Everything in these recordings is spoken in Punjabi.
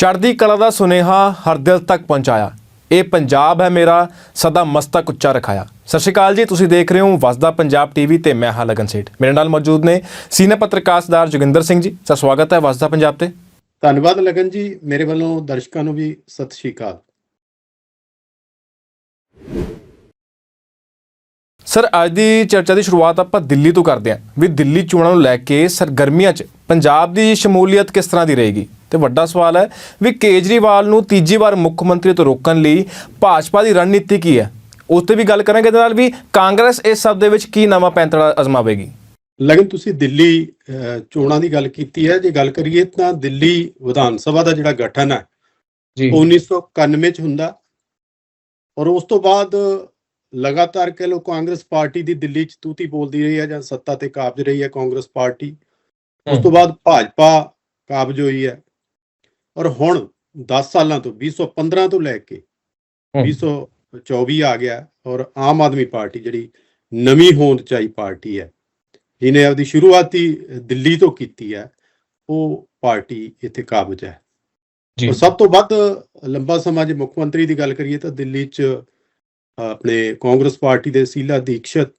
ਚੜ੍ਹਦੀ ਕਲਾ ਦਾ ਸੁਨੇਹਾ ਹਰ ਦਿਲ ਤੱਕ ਪਹੁੰਚਾਇਆ। ਇਹ ਪੰਜਾਬ ਹੈ ਮੇਰਾ, ਸਦਾ ਮਸਤਕ ਉੱਚਾ ਰਖਾਇਆ। ਸਤਿ ਸ਼੍ਰੀ ਅਕਾਲ ਜੀ, ਤੁਸੀਂ ਦੇਖ ਰਹੇ ਹੋ ਵਸਦਾ ਪੰਜਾਬ ਟੀਵੀ ਤੇ ਮੈਂ ਹਾਂ ਲਗਨ ਸੇਠ। ਮੇਰੇ ਨਾਲ ਮੌਜੂਦ ਨੇ ਸੀਨੀਅਰ ਪੱਤਰਕਾਰ ਸਰਦਾਰ ਜੋਗਿੰਦਰ ਸਿੰਘ ਜੀ। ਸਰ, ਸਵਾਗਤ ਹੈ ਵਸਦਾ ਪੰਜਾਬ ਤੇ। ਧੰਨਵਾਦ ਲਗਨ ਜੀ। ਮੇਰੇ ਵੱਲੋਂ ਦਰਸ਼ਕਾਂ ਨੂੰ ਵੀ ਸਤਿ ਸ਼੍ਰੀ ਅਕਾਲ। ਸਰ ਅੱਜ ਦੀ ਚਰਚਾ ਦੀ ਸ਼ੁਰੂਆਤ ਆਪਾਂ ਦਿੱਲੀ ਤੋਂ ਕਰਦੇ ਹਾਂ। ਵੀ ਦਿੱਲੀ ਚੋਣਾਂ ਨੂੰ ਲੈ ਕੇ ਸਰਗਰਮੀਆਂ 'ਚ ਪੰਜਾਬ ਦੀ ਸ਼ਮੂਲੀਅਤ ਕਿਸ ਤਰ੍ਹਾਂ ਦੀ ਰਹੇਗੀ? ਤੇ ਵੱਡਾ ਸਵਾਲ ਹੈ ਵੀ ਕੇਜਰੀਵਾਲ ਨੂੰ ਤੀਜੀ ਵਾਰ ਮੁੱਖ ਮੰਤਰੀ ਤੋਂ ਰੋਕਣ ਲਈ ਭਾਜਪਾ ਦੀ ਰਣਨੀਤੀ ਕੀ ਹੈ? ਉਸ ਤੇ ਵੀ ਗੱਲ ਕਰਾਂਗੇ ਇਹਦੇ ਨਾਲ ਵੀ ਕਾਂਗਰਸ ਇਸ ਸਭ ਦੇ ਵਿੱਚ ਕੀ ਨਵਾਂ ਪੈਂਤੜਾ ਅਜ਼ਮਾਵੇਗੀ? ਲਗਨ ਤੁਸੀਂ ਦਿੱਲੀ ਚੋਣਾਂ ਦੀ ਗੱਲ ਕੀਤੀ ਹੈ। ਜੇ ਗੱਲ ਕਰੀਏ ਤਾਂ ਦਿੱਲੀ ਵਿਧਾਨ ਸਭਾ ਦਾ ਜਿਹੜਾ ਗਠਨ ਹੈ ਜੀ। ਉਹ 1991 ਚ ਹੁੰਦਾ। ਔਰ ਉਸ ਤੋਂ ਬਾਅਦ ਲਗਾਤਾਰ ਕਹਿ ਲੋ ਕਾਂਗਰਸ ਪਾਰਟੀ ਦੀ ਦਿੱਲੀ ਚ ਤੂਤੀ ਬੋਲਦੀ ਰਹੀ ਹੈ ਜਾਂ ਸੱਤਾ ਤੇ ਕਾਬਜ ਰਹੀ ਹੈ ਕਾਂਗਰਸ ਪਾਰਟੀ ਉਸ ਤੋਂ ਬਾਅਦ ਭਾਜਪਾ ਕਾਬਜ ਹੋਈ ਹੈ। ਔਰ ਹੁਣ 10 ਸਾਲਾਂ ਤੋਂ 2015 ਤੋਂ ਲੈ ਕੇ 2024 ਆ ਗਿਆ ਔਰ ਆਮ ਆਦਮੀ ਪਾਰਟੀ ਜਿਹੜੀ ਨਵੀਂ ਹੋਂਦ ਚਾਈ ਪਾਰਟੀ ਹੈ ਜਿਹਨੇ ਆਪਦੀ ਸ਼ੁਰੂਆਤੀ ਦਿੱਲੀ ਤੋਂ ਕੀਤੀ ਹੈ ਉਹ ਪਾਰਟੀ ਇੱਥੇ ਕਾਬਜ ਹੈ। ਔਰ ਸਭ ਤੋਂ ਵੱਧ ਲੰਬਾ ਸਮਾਂ ਜੇ ਮੁੱਖ ਮੰਤਰੀ ਦੀ ਗੱਲ ਕਰੀਏ ਤਾਂ ਦਿੱਲੀ 'ਚ ਆਪਣੇ ਕਾਂਗਰਸ ਪਾਰਟੀ ਦੇ ਸੀਲਾ ਦੀਕਸ਼ਤ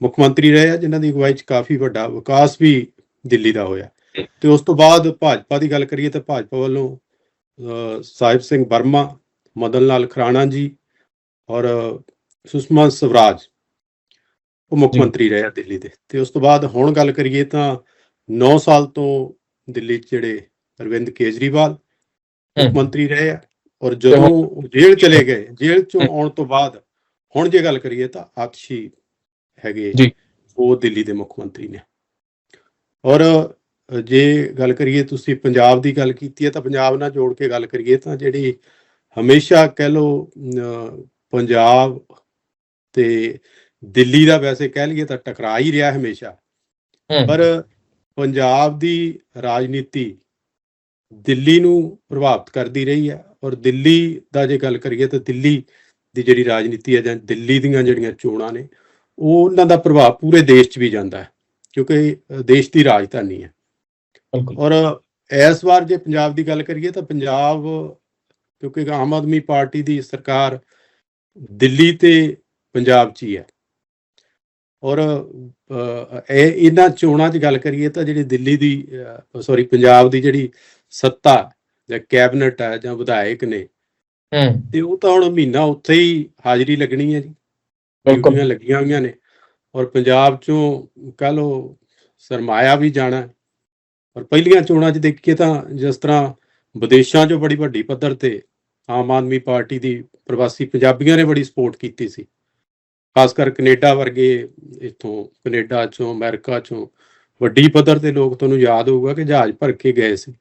ਮੁੱਖ ਮੰਤਰੀ ਰਹੇ ਆ ਜਿਨ੍ਹਾਂ ਦੀ ਅਗਵਾਈ 'ਚ ਕਾਫੀ ਵੱਡਾ ਵਿਕਾਸ ਵੀ ਦਿੱਲੀ ਦਾ ਹੋਇਆ ਤੇ ਉਸ ਤੋਂ ਬਾਅਦ ਭਾਜਪਾ ਦੀ ਗੱਲ ਕਰੀਏ ਤਾਂ ਭਾਜਪਾ ਵੱਲੋਂ ਸਾਹਿਬ ਸਿੰਘ ਵਰਮਾ ਮਦਨ ਲਾਲ ਖਰਾਣਾ ਜੀ ਔਰ ਸੁਸ਼ਮਾ ਸਵਰਾਜ ਉਹ ਮੁੱਖ। ਮੰਤਰੀ ਰਹੇ ਆ ਦਿੱਲੀ ਦੇ ਤੇ ਉਸ ਤੋਂ ਬਾਅਦ ਹੁਣ ਗੱਲ ਕਰੀਏ ਤਾਂ 9 ਸਾਲ ਤੋਂ ਦਿੱਲੀ 'ਚ ਜਿਹੜੇ ਅਰਵਿੰਦ ਕੇਜਰੀਵਾਲ ਮੁੱਖ। ਮੰਤਰੀ ਰਹੇ ਆ ਔਰ ਜਦੋਂ ਉਹ ਜੇਲ੍ਹ ਚਲੇ ਗਏ ਜੇਲ੍ਹ ਚੋਂ ਆਉਣ ਤੋਂ ਬਾਅਦ ਹੁਣ ਜੇ ਗੱਲ ਕਰੀਏ ਤਾਂ ਆਤਸ਼ੀ ਹੈਗੇ ਜੀ। ਉਹ ਦਿੱਲੀ ਦੇ ਮੁੱਖ ਮੰਤਰੀ ਨੇ। ਔਰ ਜੇ ਗੱਲ ਕਰੀਏ ਤੁਸੀਂ ਪੰਜਾਬ ਦੀ ਗੱਲ ਕੀਤੀ ਹੈ ਤਾਂ ਪੰਜਾਬ ਨਾਲ ਜੋੜ ਕੇ ਗੱਲ ਕਰੀਏ ਤਾਂ ਜਿਹੜੀ ਹਮੇਸ਼ਾ ਕਹਿ ਲੋ ਪੰਜਾਬ ਤੇ ਦਿੱਲੀ ਦਾ ਵੈਸੇ ਕਹਿ ਲਈਏ ਤਾਂ ਟਕਰਾ ਹੀ ਰਿਹਾ ਹਮੇਸ਼ਾ। ਪਰ ਪੰਜਾਬ ਦੀ ਰਾਜਨੀਤੀ ਦਿੱਲੀ ਨੂੰ ਪ੍ਰਭਾਵਿਤ ਕਰਦੀ ਰਹੀ ਹੈ ਔਰ ਦਿੱਲੀ ਦਾ ਜੇ ਗੱਲ ਕਰੀਏ ਤਾਂ ਦਿੱਲੀ ਦੀ ਜਿਹੜੀ ਰਾਜਨੀਤੀ ਹੈ ਜਾਂ ਦਿੱਲੀ ਦੀਆਂ ਜਿਹੜੀਆਂ ਚੋਣਾਂ ਨੇ ਉਹ ਉਹਨਾਂ ਦਾ ਪ੍ਰਭਾਵ ਪੂਰੇ ਦੇਸ਼ 'ਚ ਵੀ ਜਾਂਦਾ ਹੈ ਕਿਉਂਕਿ ਦੇਸ਼ ਦੀ ਰਾਜਧਾਨੀ ਹੈ। ਬਿਲਕੁਲ। ਔਰ ਇਸ ਵਾਰ ਜੇ ਪੰਜਾਬ ਦੀ ਗੱਲ ਕਰੀਏ ਤਾਂ ਪੰਜਾਬ ਕਿਉਂਕਿ ਆਮ ਆਦਮੀ ਪਾਰਟੀ ਦੀ ਸਰਕਾਰ ਦਿੱਲੀ ਤੇ ਪੰਜਾਬ 'ਚ ਹੀ ਹੈ। ਔਰ ਇਹ ਇਹਨਾਂ ਚੋਣਾਂ 'ਚ ਗੱਲ ਕਰੀਏ ਤਾਂ ਜਿਹੜੀ ਦਿੱਲੀ ਦੀ ਸੌਰੀ ਪੰਜਾਬ ਦੀ ਜਿਹੜੀ ਸੱਤਾ ਜਾਂ ਕੈਬਨਿਟ ਹੈ ਜਾਂ ਵਿਧਾਇਕ ਨੇ ਤੇ ਉਹ ਤਾਂ ਹੁਣ ਮਹੀਨਾ ਉੱਥੇ ਹੀ ਹਾਜ਼ਰੀ ਲੱਗਣੀ ਹੈ ਜੀ। ਡਿਊਟੀਆਂ ਲੱਗੀਆਂ ਹੋਈਆਂ ਨੇ ਔਰ ਪੰਜਾਬ ਚੋਂ ਕਹ ਲੋ ਸਰਮਾਇਆ ਵੀ ਜਾਣਾ। ਔਰ ਪਹਿਲੀਆਂ ਚੋਣਾਂ 'ਚ ਦੇਖੀਏ ਤਾਂ ਜਿਸ ਤਰ੍ਹਾਂ ਵਿਦੇਸ਼ਾਂ 'ਚੋਂ ਬੜੀ ਵੱਡੀ ਪੱਧਰ ਤੇ ਆਮ ਆਦਮੀ ਪਾਰਟੀ ਦੀ ਪ੍ਰਵਾਸੀ ਪੰਜਾਬੀਆਂ ਨੇ ਬੜੀ ਸਪੋਰਟ ਕੀਤੀ ਸੀ। ਖਾਸ ਕਰ ਕੈਨੇਡਾ ਵਰਗੇ ਇੱਥੋਂ ਕੈਨੇਡਾ 'ਚੋਂ ਅਮਰੀਕਾ 'ਚੋਂ ਵੱਡੀ ਪੱਧਰ ਤੇ ਲੋਕ ਤੁਹਾਨੂੰ ਯਾਦ ਹੋਊਗਾ ਕਿ ਜਹਾਜ਼ ਭਰ ਕੇ ਗਏ ਸੀ।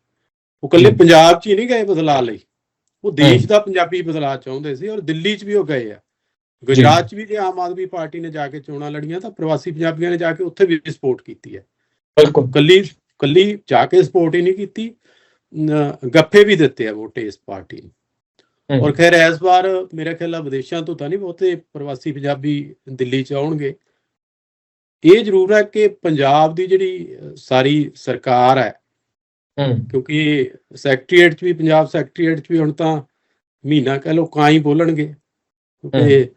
ਉਹ ਹਮ। ਪੰਜਾਬ 'ਚ ਹੀ ਨਹੀਂ ਗਏ ਬਦਲਾਅ ਲਈ। ਉਹ ਦੇਸ਼ ਦਾ ਪੰਜਾਬੀ ਬਦਲਾਅ ਚਾਹੁੰਦੇ ਸੀ ਔਰ ਦਿੱਲੀ 'ਚ ਵੀ ਉਹ ਗਏ ਆ। ਗੁਜਰਾਤ 'ਚ ਵੀ ਜੇ ਆਮ ਆਦਮੀ ਪਾਰਟੀ ਨੇ ਜਾ ਕੇ ਚੋਣਾਂ ਲੜੀਆਂ ਤਾਂ ਪ੍ਰਵਾਸੀ ਪੰਜਾਬੀਆਂ ਨੇ ਜਾ ਕੇ ਉੱਥੇ ਵੀ ਸਪੋਰਟ ਕੀਤੀ ਹੈ। ਬਿਲਕੁਲ। ਕੱਲੀ ਕੱਲੀ ਜਾ ਕੇ ਸਪੋਰਟ ਹੀ ਨਹੀਂ ਕੀਤੀ ਗੱਫੇ ਵੀ ਦਿੱਤੇ ਆ ਵੋਟ ਇਸ ਪਾਰਟੀ ਨੂੰ। ਔਰ ਖੈਰ ਇਸ ਵਾਰ ਮੇਰੇ ਖਿਆਲ ਆ ਵਿਦੇਸ਼ਾਂ ਤੋਂ ਤਾਂ ਨਹੀਂ ਬਹੁਤੇ ਪ੍ਰਵਾਸੀ ਪੰਜਾਬੀ ਦਿੱਲੀ 'ਚ ਆਉਣਗੇ। ਇਹ ਜ਼ਰੂਰ ਹੈ ਕਿ ਪੰਜਾਬ ਦੀ ਜਿਹੜੀ ਸਾਰੀ ਸਰਕਾਰ ਹੈ ਕਿਉਂਕਿ ਸੈਕਟਰੀਏਟ 'ਚ ਵੀ ਪੰਜਾਬ ਸੈਕਟਰੀਏਟ 'ਚ ਵੀ ਹੁਣ ਤਾਂ ਮਹੀਨਾ ਕਹਿ ਲੋ ਕਾਂ ਹੀ ਬੋਲਣਗੇ। ਕਿਉਂਕਿ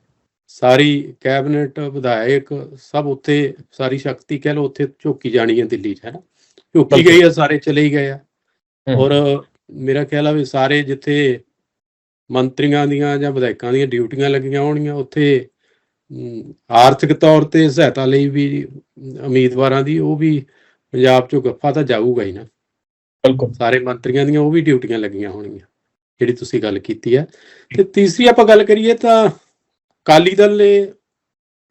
ਸਾਰੀ ਕੈਬਨਿਟ ਵਿਧਾਇਕ ਸਭ ਉੱਥੇ ਸਾਰੀ ਸ਼ਕਤੀ ਕਹਿ ਲੋ ਉੱਥੇ ਝੋਕੀ ਜਾਣੀ ਹੈ ਦਿੱਲੀ 'ਚ ਹੈ ਨਾ? ਝੋਕੀ। ਗਈ ਆ ਸਾਰੇ ਚਲੇ ਹੀ ਗਏ ਆ। ਔਰ ਮੇਰਾ ਖਿਆਲ ਆ ਵੀ ਸਾਰੇ ਜਿੱਥੇ ਮੰਤਰੀਆਂ ਦੀਆਂ ਜਾਂ ਵਿਧਾਇਕਾਂ ਦੀਆਂ ਡਿਊਟੀਆਂ ਲੱਗੀਆਂ ਹੋਣਗੀਆਂ ਉੱਥੇ ਆਰਥਿਕ ਤੌਰ ਤੇ ਸਹਾਇਤਾ ਲਈ ਵੀ ਉਮੀਦਵਾਰਾਂ ਦੀ ਉਹ ਵੀ ਪੰਜਾਬ 'ਚੋਂ ਗੱਫਾ ਤਾਂ ਜਾਊਗਾ ਹੀ ਨਾ। ਬਿਲਕੁਲ। ਸਾਰੇ ਮੰਤਰੀਆਂ ਦੀਆਂ ਉਹ ਵੀ ਡਿਊਟੀਆਂ ਲੱਗੀਆਂ ਹੋਣਗੀਆਂ ਜਿਹੜੀ ਤੁਸੀਂ ਗੱਲ ਕੀਤੀ ਹੈ। ਤੇ ਤੀਸਰੀ ਆਪਾਂ ਗੱਲ ਕਰੀਏ ਤਾਂ ਕਾਲੀ ਦਲ ਨੇ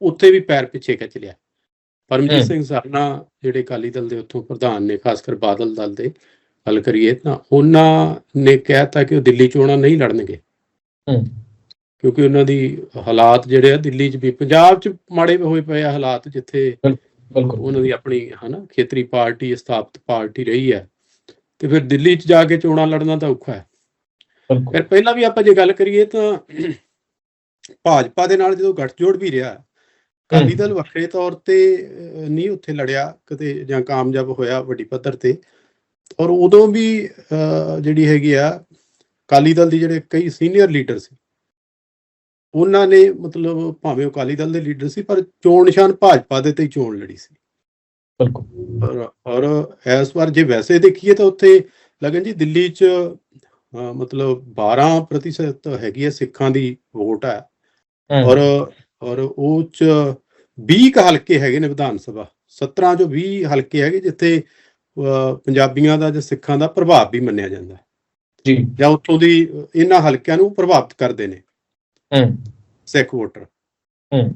ਉੱਥੇ ਵੀ ਪੈਰ ਪਿੱਛੇ ਖਿੱਚ ਲਿਆ। ਪਰਮਜੀਤ। ਸਿੰਘ ਸਰਨਾ ਜਿਹੜੇ ਕਾਲੀ ਦਲ ਦੇ ਉੱਥੋਂ ਪ੍ਰਧਾਨ ਨੇ ਖਾਸ ਕਰ ਬਾਦਲ ਦਲ ਦੇ ਗੱਲ ਕਰੀਏ ਤਾਂ ਉਹਨਾਂ ਨੇ ਕਹਿਤਾ ਕਿ ਉਹ ਦਿੱਲੀ ਚੋਣਾਂ ਨਹੀਂ ਲੜਨਗੇ। ਕਿਉਂਕਿ ਉਹਨਾਂ ਦੀ ਹਾਲਾਤ ਜਿਹੜੇ ਆ ਦਿੱਲੀ 'ਚ ਵੀ ਪੰਜਾਬ 'ਚ ਮਾੜੇ ਹੋਏ ਪਏ ਆ ਹਾਲਾਤ ਜਿੱਥੇ ਬਿਲਕੁਲ। ਉਹਨਾਂ ਦੀ ਆਪਣੀ ਹਨਾ ਖੇਤਰੀ ਪਾਰਟੀ ਸਥਾਪਿਤ ਪਾਰਟੀ ਰਹੀ ਹੈ। ਤੇ ਫਿਰ ਦਿੱਲੀ 'ਚ ਜਾ ਕੇ ਚੋਣਾਂ ਲੜਨਾ ਤਾਂ ਔਖਾ ਹੈ। ਫਿਰ ਪਹਿਲਾਂ ਵੀ ਆਪਾਂ ਜੇ ਗੱਲ ਕਰੀਏ ਤਾਂ ਭਾਜਪਾ ਦੇ ਨਾਲ ਜਦੋਂ ਗੱਠਜੋੜ ਵੀ ਰਿਹਾ ਅਕਾਲੀ ਦਲ ਵੱਖਰੇ ਤੌਰ ਤੇ ਨਹੀਂ ਉੱਥੇ ਲੜਿਆ ਕਿਤੇ ਜਾਂ ਕਾਮਯਾਬ ਹੋਇਆ ਵੱਡੀ ਪੱਧਰ ਤੇ। ਔਰ ਉਦੋਂ ਵੀ ਜਿਹੜੀ ਹੈਗੀ ਆ ਅਕਾਲੀ ਦਲ ਦੀ ਜਿਹੜੇ ਕਈ ਸੀਨੀਅਰ ਲੀਡਰ ਸੀ ਉਹਨਾਂ ਨੇ ਮਤਲਬ ਭਾਵੇਂ ਉਹ ਅਕਾਲੀ ਦਲ ਦੇ ਲੀਡਰ ਸੀ ਪਰ ਚੋਣ ਨਿਸ਼ਾਨ ਭਾਜਪਾ ਦੇ ਤੇ ਚੋਣ ਲੜੀ ਸੀ। ਬਿਲਕੁਲ। ਔਰ ਇਸ ਵਾਰ ਜੇ ਵੈਸੇ ਦੇਖੀਏ ਤਾਂ ਉੱਥੇ ਲਗਨ ਜੀ ਦਿੱਲੀ 'ਚ ਮਤਲਬ 12% ਹੈਗੀ ਹੈ ਸਿੱਖਾਂ ਦੀ ਵੋਟ ਹੈ। ਔਰ ਔਰ ਉਹ 'ਚ 20 ਕੁ ਹਲਕੇ ਹੈਗੇ ਨੇ ਵਿਧਾਨ ਸਭਾ। 17 ਚੋਂ 20 ਹਲਕੇ ਹੈਗੇ ਜਿੱਥੇ ਪੰਜਾਬੀਆਂ ਦਾ ਜਾਂ ਸਿੱਖਾਂ ਦਾ ਪ੍ਰਭਾਵ ਵੀ ਮੰਨਿਆ ਜਾਂਦਾ ਹੈ। ਜੀ। ਜਾਂ ਉੱਥੋਂ ਦੀ ਇਹਨਾਂ ਹਲਕਿਆਂ ਨੂੰ ਪ੍ਰਭਾਵਿਤ ਕਰਦੇ ਨੇ। ਹੂੰ। ਸਿੱਖ ਵੋਟਰ। ਹੂੰ।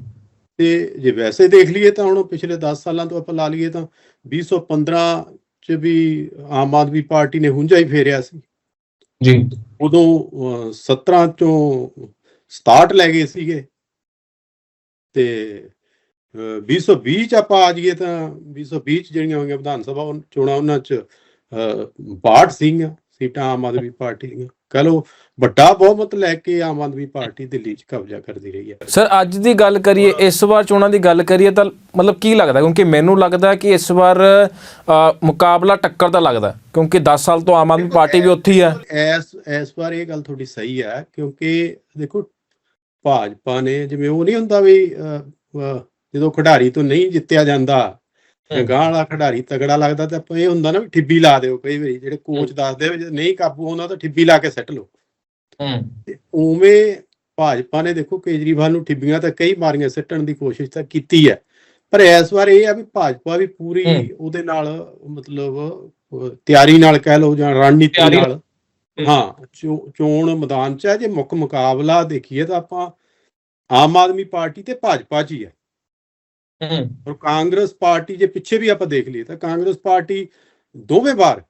ਤੇ ਜੇ ਵੈਸੇ ਦੇਖ ਲਈਏ ਤਾਂ ਹੁਣ ਪਿਛਲੇ 10 ਸਾਲਾਂ ਤੋਂ ਆਪਾਂ ਲਾ ਲਈਏ ਤਾਂ 2015 ਚ ਵੀ ਆਮ ਆਦਮੀ ਪਾਰਟੀ ਨੇ ਹੁੰਜਾ ਹੀ ਫੇਰਿਆ ਸੀ। ਜੀ। ਉਦੋਂ ਅਹ, 17 ਚੋਂ 67 ਲੈ ਗਏ ਸੀਗੇ। ਤੇ ਅਹ, 2020 ਚ ਆਪਾਂ ਆ ਜਾਈਏ ਤਾਂ 2020 ਚ ਜਿਹੜੀਆਂ ਹੋਈਆਂ ਵਿਧਾਨ ਸਭਾ ਚੋਣਾਂ ਉਹਨਾਂ ਚ ਅਹ, 62 ਸੀਗੀਆਂ। ਸੀਟਾਂ ਆਮ ਆਦਮੀ ਪਾਰਟੀ ਦੀਆਂ। ਕਹ ਲਓ ਵੱਡਾ ਬਹੁਮਤ ਲੈ ਕੇ ਆਮ ਆਦਮੀ ਪਾਰਟੀ ਦਿੱਲੀ 'ਚ ਕਬਜ਼ਾ ਕਰਦੀ ਰਹੀ ਹੈ। ਸਰ ਅੱਜ ਦੀ ਗੱਲ ਕਰੀਏ ਇਸ ਵਾਰ ਚੋਣਾਂ ਦੀ ਗੱਲ ਕਰੀਏ ਤਾਂ ਮਤਲਬ ਕੀ ਲੱਗਦਾ? ਕਿਉਂਕਿ ਮੈਨੂੰ ਲੱਗਦਾ ਕਿ ਇਸ ਵਾਰ ਮੁਕਾਬਲਾ ਟੱਕਰ ਦਾ ਲੱਗਦਾ। ਕਿਉਂਕਿ 10 ਸਾਲ ਤੋਂ ਆਮ ਆਦਮੀ ਪਾਰਟੀ ਵੀ ਉੱਥੇ ਹੀ ਹੈ ਐਸ ਇਸ ਵਾਰ ਇਹ ਗੱਲ ਤੁਹਾਡੀ ਸਹੀ ਹੈ ਕਿਉਂਕਿ ਦੇਖੋ ਭਾਜਪਾ ਨੇ ਜਿਵੇਂ ਉਹ ਨਹੀਂ ਹੁੰਦਾ ਵੀ ਜਦੋਂ ਖਿਡਾਰੀ ਤੋਂ ਨਹੀਂ ਜਿੱਤਿਆ ਜਾਂਦਾ। ਗਾਂ ਵਾਲਾ ਖਿਡਾਰੀ ਤਗੜਾ ਲੱਗਦਾ ਤਾਂ ਆਪਾਂ ਇਹ ਹੁੰਦਾ ਨਾ ਵੀ ਠਿੱਬੀ ਲਾ ਦਿਓ ਕਈ ਵਾਰੀ ਜਿਹੜੇ ਕੋਚ ਦੱਸਦੇ ਆ ਜੇ ਨਹੀਂ ਕਾਬੂ ਆਉਂਦਾ ਤਾਂ ਠਿੱਬੀ ਲਾ ਕੇ ਸੱਟ ਲਓ। ਹੂੰ। ਉਵੇਂ ਭਾਜਪਾ ਨੇ ਦੇਖੋ ਕੇਜਰੀਵਾਲ ਨੂੰ ਠਿੱਬੀਆਂ ਤਾਂ ਕਈ ਮਾਰੀਆਂ ਸੱਟਣ ਦੀ ਕੋਸ਼ਿਸ਼ ਤਾਂ ਕੀਤੀ ਹੈ। ਪਰ ਇਸ ਵਾਰ ਇਹ ਆ ਵੀ ਭਾਜਪਾ ਵੀ ਪੂਰੀ। ਉਹਦੇ ਨਾਲ ਮਤਲਬ ਤਿਆਰੀ ਨਾਲ ਕਹਿ ਲਓ ਜਾਂ ਰਣਨੀਤੀ ਨਾਲ। ਹਾਂ। ਚੋਣ ਮੈਦਾਨ ਚ ਹੈ ਜੇ ਮੁੱਖ ਮੁਕਾਬਲਾ ਦੇਖੀਏ ਤਾਂ ਆਪਾਂ ਆਮ ਆਦਮੀ ਪਾਰਟੀ ਤੇ ਭਾਜਪਾ 'ਚ ਹੈ ਹੂੰ। ਔਰ ਕਾਂਗਰਸ ਪਾਰਟੀ ਜੇ ਪਿੱਛੇ ਵੀ ਆਪਾਂ ਦੇਖ ਲਈਏ ਤਾਂ ਕਾਂਗਰਸ ਪਾਰਟੀ ਦੋਵੇਂ ਵਾਰ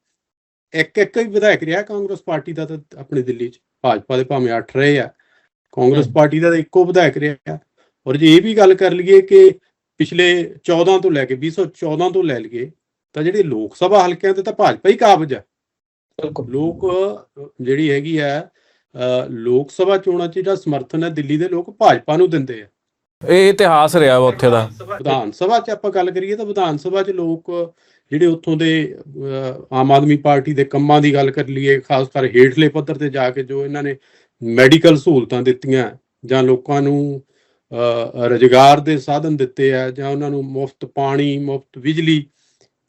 ਇੱਕ ਇੱਕ ਹੀ ਵਿਧਾਇਕ ਰਿਹਾ ਕਾਂਗਰਸ ਪਾਰਟੀ ਦਾ ਤਾਂ ਆਪਣੇ ਦਿੱਲੀ 'ਚ। ਭਾਜਪਾ ਦੇ ਭਾਵੇਂ 8 ਰਹੇ ਆ। ਕਾਂਗਰਸ। ਪਾਰਟੀ ਦਾ ਤਾਂ ਇੱਕੋ ਵਿਧਾਇਕ ਰਿਹਾ। ਔਰ ਜੇ ਇਹ ਵੀ ਗੱਲ ਕਰ ਲਈਏ ਕਿ ਪਿਛਲੇ 14 ਤੋਂ ਲੈ ਕੇ 2014 ਤੋਂ ਲੈ ਲਈਏ ਤਾਂ ਜਿਹੜੇ ਲੋਕ ਸਭਾ ਹਲਕਿਆਂ ਤੇ ਤਾਂ ਭਾਜਪਾ ਹੀ ਕਾਬਜ ਹੈ ਬਿਲਕੁਲ। ਲੋਕ ਜਿਹੜੀ ਹੈਗੀ ਅਹ, ਲੋਕ ਸਭਾ ਚੋਣਾਂ 'ਚ ਜਿਹੜਾ ਸਮਰਥਨ ਹੈ ਦਿੱਲੀ ਦੇ ਲੋਕ ਭਾਜਪਾ ਨੂੰ ਦਿੰਦੇ ਆ। ਇਹ ਇਤਿਹਾਸ ਰਿਹਾ ਵਾ ਉੱਥੇ ਦਾ। ਵਿਧਾਨ ਸਭਾ 'ਚ ਆਪਾਂ ਗੱਲ ਕਰੀਏ ਤਾਂ ਵਿਧਾਨ ਸਭਾ 'ਚ ਲੋਕ ਜਿਹੜੇ ਉੱਥੋਂ ਦੇ ਆਮ ਆਦਮੀ ਪਾਰਟੀ ਦੇ ਕੰਮਾਂ ਦੀ ਗੱਲ ਕਰ ਲਈਏ ਖਾਸ ਕਰ ਹੇਠਲੇ ਪੱਧਰ ਤੇ ਜਾ ਕੇ ਜੋ ਇਹਨਾਂ ਨੇ ਮੈਡੀਕਲ ਸਹੂਲਤਾਂ ਦਿੱਤੀਆਂ ਜਾਂ ਲੋਕਾਂ ਨੂੰ ਅਹ, ਰੁਜ਼ਗਾਰ ਦੇ ਸਾਧਨ ਦਿੱਤੇ ਆ ਜਾਂ ਉਹਨਾਂ ਨੂੰ ਮੁਫਤ ਪਾਣੀ ਮੁਫਤ ਬਿਜਲੀ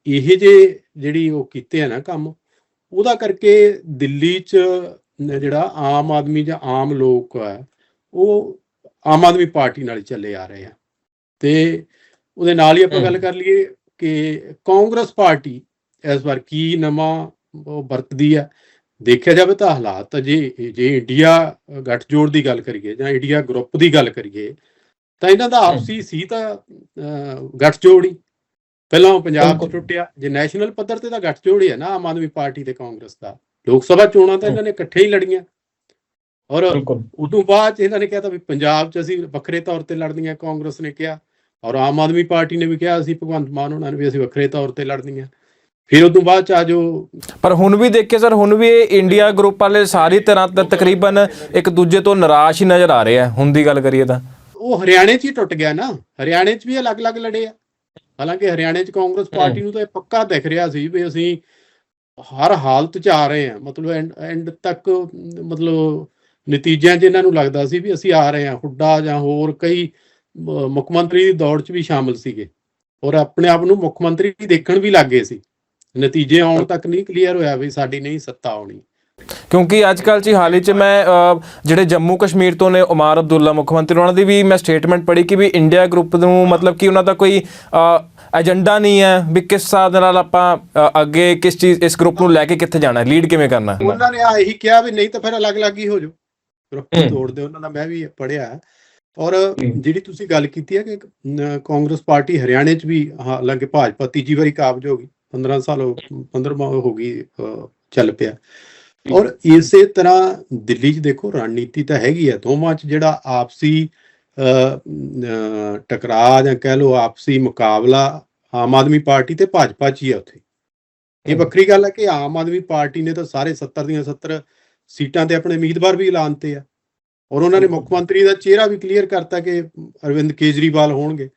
ਇਹ ਜੇ ਜਿਹੜੀ ਉਹ ਕੀਤੇ ਆ ਨਾ ਕੰਮ ਉਹਦਾ ਕਰਕੇ ਦਿੱਲੀ 'ਚ ਜਿਹੜਾ ਆਮ ਆਦਮੀ ਜਾਂ ਆਮ ਲੋਕ ਹੈ ਉਹ ਆਮ ਆਦਮੀ ਪਾਰਟੀ ਨਾਲ ਹੀ ਚੱਲੇ ਆ ਰਹੇ ਆ। ਤੇ ਉਹਦੇ ਨਾਲ ਹੀ ਆਪਾਂ। ਗੱਲ ਕਰ ਲਈਏ ਕਿ ਕਾਂਗਰਸ ਪਾਰਟੀ ਇਸ ਵਾਰ ਕੀ ਨਵਾਂ ਉਹ ਵਰਤਦੀ ਆ। ਦੇਖਿਆ ਜਾਵੇ ਤਾਂ ਹਾਲਾਤ ਜੇ ਜੇ ਇੰਡੀਆ ਗੱਠਜੋੜ ਦੀ ਗੱਲ ਕਰੀਏ ਜਾਂ ਇੰਡੀਆ ਗਰੁੱਪ ਦੀ ਗੱਲ ਕਰੀਏ ਤਾਂ ਇਹਨਾਂ ਦਾ ਆਪਸੀ ਸੀ ਤਾਂ ਗੱਠਜੋੜ। ਹੀ ਪਹਿਲਾਂ ਪੰਜਾਬ 'ਚ ਬਿਲਕੁਲ। ਟੁੱਟਿਆ ਜੇ ਨੈਸ਼ਨਲ ਪੱਧਰ ਤੇ ਤਾਂ ਗੱਠਜੋੜ ਹੀ ਹੈ ਨਾ ਆਮ ਆਦਮੀ ਪਾਰਟੀ ਤੇ ਕਾਂਗਰਸ ਦਾ। ਲੋਕ ਸਭਾ ਚੋਣਾਂ ਤਾਂ ਇਹਨਾਂ ਨੇ ਇਕੱਠੇ ਹੀ ਲੜੀਆਂ। ਔਰ ਉਦੋਂ ਬਾਅਦ ਇਹਨਾਂ ਨੇ ਕਿਹਾ ਤਾਂ ਵੀ ਪੰਜਾਬ 'ਚ ਅਸੀਂ ਵੱਖਰੇ ਤੌਰ ਤੇ ਲੜਨੀਆਂ ਕਾਂਗਰਸ ਨੇ ਕਿਹਾ। ਔਰ ਆਮ ਆਦਮੀ ਪਾਰਟੀ ਨੇ ਵੀ ਕਿਹਾ ਅਸੀਂ ਭਗਵੰਤ ਮਾਨ ਉਹਨਾਂ ਨੇ ਵੀ ਅਸੀਂ ਵੱਖਰੇ ਤੌਰ ਤੇ ਲੜਨੀਆਂ। ਫਿਰ ਉਦੋਂ ਬਾਅਦ 'ਚ ਆ ਜੋ ਪਰ ਹੁਣ ਵੀ ਦੇਖੇ ਸਰ ਹੁਣ ਵੀ ਇਹ ਇੰਡੀਆ ਗਰੁੱਪ ਵਾਲੇ ਸਾਰੀ ਤਰ੍ਹਾਂ ਤਾਂ ਤਕਰੀਬਨ ਇੱਕ ਦੂਜੇ ਤੋਂ ਨਿਰਾਸ਼ ਹੀ ਨਜ਼ਰ ਆ ਰਹੇ ਆ। ਹੁਣ ਦੀ ਗੱਲ ਕਰੀਏ ਤਾਂ। ਉਹ ਹਰਿਆਣੇ 'ਚ ਹੀ ਟੁੱਟ ਗਿਆ ਨਾ। ਹਰਿਆਣੇ 'ਚ ਵੀ ਅਲੱਗ-ਅਲੱਗ ਲੜੇ ਆ। ਹਾਲਾਂਕਿ ਹਰਿਆਣੇ 'ਚ ਕਾਂਗਰਸ ਪਾਰਟੀ ਨੂੰ ਤਾਂ ਇਹ ਪੱਕਾ ਦਿਖ ਰਿਹਾ ਸੀ ਵੀ ਅਸੀਂ ਹਰ ਹਾਲਤ 'ਚ ਆ ਰਹੇ ਹਾਂ ਮਤਲਬ ਐਂਡ ਤੱਕ ਮਤਲਬ ਨਤੀਜਿਆਂ 'ਚ ਇਹਨਾਂ ਨੂੰ ਲੱਗਦਾ ਸੀ ਵੀ ਅਸੀਂ ਆ ਰਹੇ ਹਾਂ ਹੁੱਡਾ ਜਾਂ ਹੋਰ ਕਈ ਮੁੱਖ ਮੰਤਰੀ ਦੀ ਦੌੜ 'ਚ ਵੀ ਸ਼ਾਮਲ ਸੀਗੇ। ਔਰ ਆਪਣੇ ਆਪ ਨੂੰ ਮੁੱਖ ਮੰਤਰੀ ਦੇਖਣ ਵੀ ਲੱਗੇ ਸੀ। ਨਤੀਜੇ ਆਉਣ ਤੱਕ ਨਹੀਂ ਕਲੀਅਰ ਹੋਇਆ ਵੀ ਸਾਡੀ ਨਹੀਂ ਸੱਤਾ ਆਉਣੀ। ਕਿਉਂਕਿ ਅੱਜ ਕੱਲ੍ਹ ਜੀ ਹਾਲ 'ਚ ਮੈਂ ਜਿਹੜੇ ਜੰਮੂ ਕਸ਼ਮੀਰ ਤੋਂ ਨੇ ਉਮਾਰ ਅਬਦੁੱਲਾ ਮੁੱਖ ਮੰਤਰੀ ਉਹਨਾਂ ਦੀ ਵੀ ਮੈਂ ਸਟੇਟਮੈਂਟ ਪੜ੍ਹੀ ਕਿ ਵੀ ਇੰਡੀਆ ਗਰੁੱਪ ਨੂੰ ਮਤਲਬ ਕਿ ਉਹਨਾਂ ਦਾ ਕੋਈ ਏਜੰਡਾ ਨਹੀਂ ਹੈ ਵੀ ਕਿਸ ਹਿਸਾਬ ਨਾਲ ਆਪਾਂ ਅੱਗੇ ਕਿਸ ਚੀਜ਼ ਇਸ ਗਰੁੱਪ ਨੂੰ ਲੈ ਕੇ ਕਿੱਥੇ ਜਾਣਾ ਹੈ ਲੀਡ ਕਿਵੇਂ ਕਰਨਾ। ਹੈ ਉਹਨਾਂ ਨੇ ਆ ਇਹੀ ਕਿਹਾ ਵੀ ਨਹੀਂ ਤਾਂ ਫਿਰ ਅਲੱਗ-ਅਲੱਗ ਹੀ ਹੋ ਜਾਓ ਗਰੁੱਪ ਹੂੰ। ਤੋੜ ਦਿਓ ਉਹਨਾਂ ਦਾ ਮੈਂ ਵੀ ਪੜਿਆ ਔਰ। ਜਿਹੜੀ ਤੁਸੀਂ ਗੱਲ ਕੀਤੀ ਹੈ ਕਿ ਕਾਂਗਰਸ ਪਾਰਟੀ ਹਰਿਆਣੇ 'ਚ ਵੀ ਹਾਲਾਂਕਿ ਭਾਜਪਾ ਤੀਜੀ ਵਾਰੀ ਕਾਬਜ ਹੋ ਗਈ 15 ਸਾਲ ਹੋ 15ਵਾਂ ਹੋ ਗਈ ਚੱਲ ਪਿਆ। ਔਰ ਇਸੇ ਤਰ੍ਹਾਂ ਦਿੱਲੀ 'ਚ ਦੇਖੋ ਰਣਨੀਤੀ ਤਾਂ ਹੈਗੀ ਹੈ ਦੋਵਾਂ 'ਚ ਜਿਹੜਾ ਆਪਸੀ ਟਕਰਾਅ ਜਾਂ ਕਹਿ ਲਓ ਆਪਸੀ ਮੁਕਾਬਲਾ ਆਮ ਆਦਮੀ ਪਾਰਟੀ ਤੇ ਭਾਜਪਾ 'ਚ ਹੀ ਹੈ ਉੱਥੇ ਇਹ। ਵੱਖਰੀ ਗੱਲ ਹੈ ਕਿ ਆਮ ਆਦਮੀ ਪਾਰਟੀ ਨੇ ਤਾਂ ਸਾਰੇ 70 ਦੀਆਂ 70 ਸੀਟਾਂ ਤੇ ਆਪਣੇ ਉਮੀਦਵਾਰ ਵੀ ਐਲਾਨਤੇ ਆ। ਔਰ ਉਹਨਾਂ ਨੇ ਮੁੱਖ ਮੰਤਰੀ ਦਾ ਚਿਹਰਾ ਵੀ ਕਲੀਅਰ ਕਰਤਾ ਕਿ ਅਰਵਿੰਦ ਕੇਜਰੀਵਾਲ ਹੋਣਗੇ।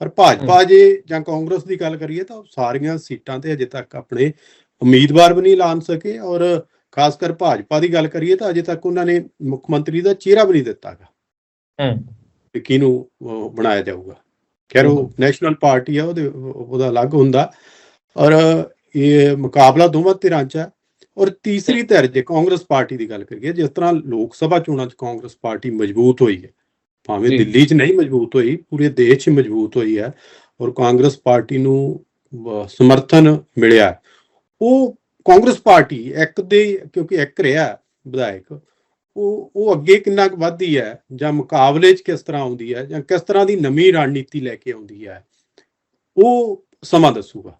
ਪਰ ਭਾਜਪਾ ਜੇ ਜਾਂ ਕਾਂਗਰਸ ਦੀ ਗੱਲ ਕਰੀਏ ਤਾਂ ਸਾਰੀਆਂ ਸੀਟਾਂ ਤੇ ਅਜੇ ਤੱਕ ਆਪਣੇ ਉਮੀਦਵਾਰ ਵੀ ਨਹੀਂ ਐਲਾਨ ਸਕੇ। ਔਰ ਖਾਸ ਕਰ ਭਾਜਪਾ ਦੀ ਗੱਲ ਕਰੀਏ ਤਾਂ ਅਜੇ ਤੱਕ ਉਹਨਾਂ ਨੇ ਮੁੱਖ ਮੰਤਰੀ ਦਾ ਚਿਹਰਾ ਵੀ ਨਹੀਂ ਦਿੱਤਾਗਾ ਹੂੰ। ਕਿ ਕਿਹਨੂੰ ਬਣਾਇਆ ਜਾਊਗਾ। ਖੈਰ ਉਹ ਨੈਸ਼ਨਲ ਪਾਰਟੀ ਆ ਉਹਦੇ ਉਹਦਾ ਅਲੱਗ ਹੁੰਦਾ। ਔਰ ਇਹ ਮੁਕਾਬਲਾ ਦੋਵਾਂ ਧਿਰਾਂ 'ਚ ਹੈ ਔਰ ਤੀਸਰੀ ਧਿਰ ਜੇ ਕਾਂਗਰਸ ਪਾਰਟੀ ਦੀ ਗੱਲ ਕਰੀਏ ਜਿਸ ਤਰ੍ਹਾਂ ਲੋਕ ਸਭਾ ਚੋਣਾਂ 'ਚ ਕਾਂਗਰਸ ਪਾਰਟੀ ਮਜ਼ਬੂਤ ਹੋਈ ਹੈ ਭਾਵੇਂ। ਦਿੱਲੀ 'ਚ ਨਹੀਂ ਮਜ਼ਬੂਤ ਹੋਈ ਪੂਰੇ ਦੇਸ਼ 'ਚ ਮਜ਼ਬੂਤ ਹੋਈ ਹੈ ਔਰ ਕਾਂਗਰਸ ਪਾਰਟੀ ਨੂੰ ਸਮਰਥਨ ਮਿਲਿਆ। ਉਹ ਕਾਂਗਰਸ ਪਾਰਟੀ ਇੱਕ ਦੇ ਕਿਉਂਕਿ ਇੱਕ ਰਿਹਾ ਵਿਧਾਇਕ ਉਹ ਉਹ ਅੱਗੇ ਕਿੰਨਾ ਕੁ ਵੱਧਦੀ ਹੈ ਜਾਂ ਮੁਕਾਬਲੇ 'ਚ ਕਿਸ ਤਰ੍ਹਾਂ ਆਉਂਦੀ ਹੈ ਜਾਂ ਕਿਸ ਤਰ੍ਹਾਂ ਦੀ ਨਵੀਂ ਰਣਨੀਤੀ ਲੈ ਕੇ ਆਉਂਦੀ ਹੈ ਉਹ ਸਮਾਂ ਦੱਸੂਗਾ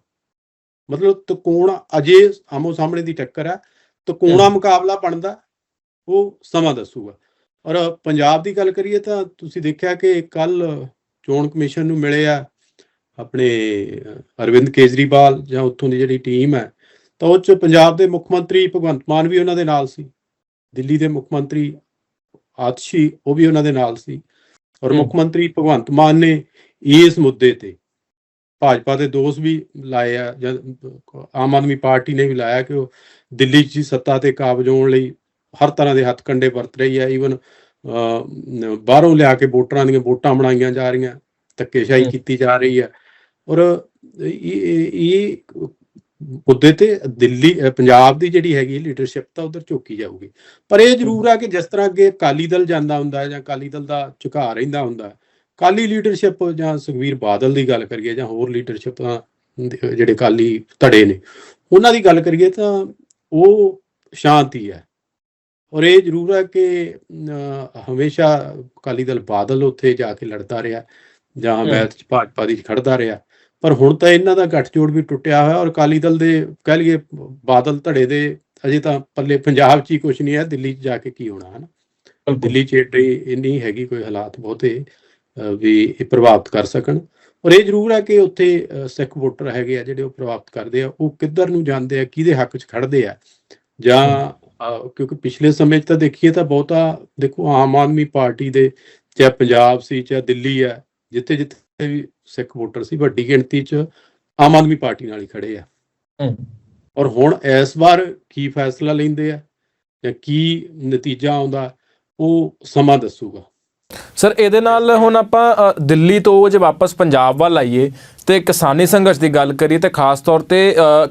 ਮਤਲਬ ਤਕੋਣ ਅਜੇ ਆਮੋ ਸਾਹਮਣੇ ਦੀ ਟੱਕਰ ਹੈ ਤਕੋਣਾ। ਮੁਕਾਬਲਾ ਬਣਦਾ ਉਹ ਸਮਾਂ ਦੱਸੂਗਾ ਔਰ ਪੰਜਾਬ ਦੀ ਗੱਲ ਕਰੀਏ ਤਾਂ ਤੁਸੀਂ ਦੇਖਿਆ ਕਿ ਕੱਲ ਚੋਣ ਕਮਿਸ਼ਨ ਨੂੰ ਮਿਲੇ ਆ ਆਪਣੇ ਅਰਵਿੰਦ ਕੇਜਰੀਵਾਲ ਜਾਂ ਉੱਥੋਂ ਦੀ ਜਿਹੜੀ ਟੀਮ ਹੈ ਤਾਂ ਉਹ ਚ ਪੰਜਾਬ ਦੇ ਮੁੱਖ ਮੰਤਰੀ ਭਗਵੰਤ ਮਾਨ ਵੀ ਉਹਨਾਂ ਦੇ ਨਾਲ ਸੀ ਦਿੱਲੀ ਦੇ ਮੁੱਖ ਮੰਤਰੀ ਆਤਸ਼ੀ ਉਹ ਵੀ ਉਹਨਾਂ ਦੇ ਨਾਲ ਸੀ ਔਰ। ਮੁੱਖ ਮੰਤਰੀ ਭਗਵੰਤ ਮਾਨ ਨੇ ਇਸ ਮੁੱਦੇ ਤੇ ਭਾਜਪਾ ਦੇ ਦੋਸ਼ ਵੀ ਲਾਏ ਆ ਜਾਂ ਆਮ ਆਦਮੀ ਪਾਰਟੀ ਨੇ ਵੀ ਲਾਇਆ ਕਿ ਉਹ ਦਿੱਲੀ 'ਚ ਸੱਤਾ ਤੇ ਕਾਬਜ ਹੋਣ ਲਈ ਹਰ ਤਰ੍ਹਾਂ ਦੇ ਹੱਥਕੰਡੇ ਵਰਤ ਰਹੀ ਹੈ। ਈਵਨ ਬਾਹਰੋਂ ਲਿਆ ਕੇ ਵੋਟਰਾਂ ਦੀਆਂ ਵੋਟਾਂ ਬਣਾਈਆਂ ਜਾ ਰਹੀਆਂ ਧੱਕੇਸ਼ਾਹੀ। ਕੀਤੀ ਜਾ ਰਹੀ ਹੈ। ਔਰ ਇਹ ਇਹ- ਮੁੱਦੇ ਤੇ ਦਿੱਲੀ ਪੰਜਾਬ ਦੀ ਜਿਹੜੀ ਹੈਗੀ ਲੀਡਰਸ਼ਿਪ ਤਾਂ ਉਧਰ ਝੁਕੀ ਜਾਊਗੀ। ਪਰ ਇਹ ਜ਼ਰੂਰ ਆ ਕਿ ਜਿਸ ਤਰ੍ਹਾਂ ਅੱਗੇ ਅਕਾਲੀ ਦਲ ਜਾਂਦਾ ਹੁੰਦਾ ਜਾਂ ਅਕਾਲੀ ਦਲ ਦਾ ਝੁਕਾਅ ਰਹਿੰਦਾ ਹੁੰਦਾ ਹੈ, ਅਕਾਲੀ ਲੀਡਰਸ਼ਿਪ ਜਾਂ ਸੁਖਵੀਰ ਬਾਦਲ ਦੀ ਗੱਲ ਕਰੀਏ ਜਾਂ ਹੋਰ ਲੀਡਰਸ਼ਿਪ ਜਿਹੜੇ ਅਕਾਲੀ ਧੜੇ ਨੇ ਉਹਨਾਂ ਦੀ ਗੱਲ ਕਰੀਏ ਤਾਂ ਉਹ ਸ਼ਾਂਤੀ ਹੈ। ਔਰ ਇਹ ਜ਼ਰੂਰ ਹੈ ਕਿ ਹਮੇਸ਼ਾ ਅਕਾਲੀ ਦਲ ਬਾਦਲ ਉੱਥੇ ਜਾ ਕੇ ਲੜਦਾ ਰਿਹਾ ਜਾਂ। ਮੈਚ ਚ ਭਾਜਪਾ ਦੀ ਖੜਦਾ ਰਿਹਾ। ਪਰ ਹੁਣ ਤਾਂ ਇਹਨਾਂ ਦਾ ਗੱਠਜੋੜ ਵੀ ਟੁੱਟਿਆ ਹੋਇਆ ਔਰ ਅਕਾਲੀ ਦਲ ਦੇ ਕਹਿ ਲਈਏ ਬਾਦਲ ਧੜੇ ਦੇ ਅਜੇ ਤਾਂ ਪੱਲੇ ਪੰਜਾਬ 'ਚ ਹੀ ਕੁਝ ਨਹੀਂ ਹੈ ਦਿੱਲੀ 'ਚ ਜਾ ਕੇ ਕੀ ਹੋਣਾ ਹੈ ਨਾ ਦਿੱਲੀ 'ਚ ਨਹੀਂ ਹੈਗੀ ਕੋਈ ਹਾਲਾਤ ਬਹੁਤੇ। ਵੀ ਇਹ ਪ੍ਰਭਾਵਿਤ ਕਰ ਸਕਣ। ਔਰ ਇਹ ਜ਼ਰੂਰ ਹੈ ਕਿ ਉੱਥੇ ਸਿੱਖ ਵੋਟਰ ਹੈਗੇ ਆ ਜਿਹੜੇ ਉਹ ਪ੍ਰਭਾਵਿਤ ਕਰਦੇ ਆ। ਉਹ ਕਿੱਧਰ ਨੂੰ ਜਾਂਦੇ ਆ ਕਿਹਦੇ ਹੱਕ 'ਚ ਖੜਦੇ ਆ? ਜਾਂ ਕਿਉਂਕਿ ਪਿਛਲੇ ਸਮੇਂ 'ਚ ਤਾਂ ਦੇਖੀਏ ਤਾਂ ਬਹੁਤਾ ਦੇਖੋ ਆਮ ਆਦਮੀ ਪਾਰਟੀ ਦੇ ਚਾਹੇ ਪੰਜਾਬ ਸੀ ਚਾਹੇ ਦਿੱਲੀ ਹੈ ਜਿੱਥੇ ਜਿੱਥੇ ਵੀ ਸਿੱਖ ਵੋਟਰ ਸੀ ਵੱਡੀ ਗਿਣਤੀ 'ਚ ਆਮ ਆਦਮੀ ਪਾਰਟੀ ਨਾਲ ਹੀ ਖੜੇ ਆ। ਔਰ ਹੁਣ ਇਸ ਵਾਰ ਕੀ ਫੈਸਲਾ ਲੈਂਦੇ ਆ ਜਾਂ ਕੀ ਨਤੀਜਾ ਆਉਂਦਾ ਉਹ ਸਮਾਂ ਦੱਸੂਗਾ। ਸਰ ਇਹਦੇ ਨਾਲ ਹੁਣ ਆਪਾਂ ਦਿੱਲੀ ਤੋਂ ਜੇ ਵਾਪਸ ਪੰਜਾਬ ਵੱਲ ਆਈਏ ਤੇ ਕਿਸਾਨੀ ਸੰਘਰਸ਼ ਦੀ ਗੱਲ ਕਰੀਏ ਤੇ ਖਾਸ ਤੌਰ ਤੇ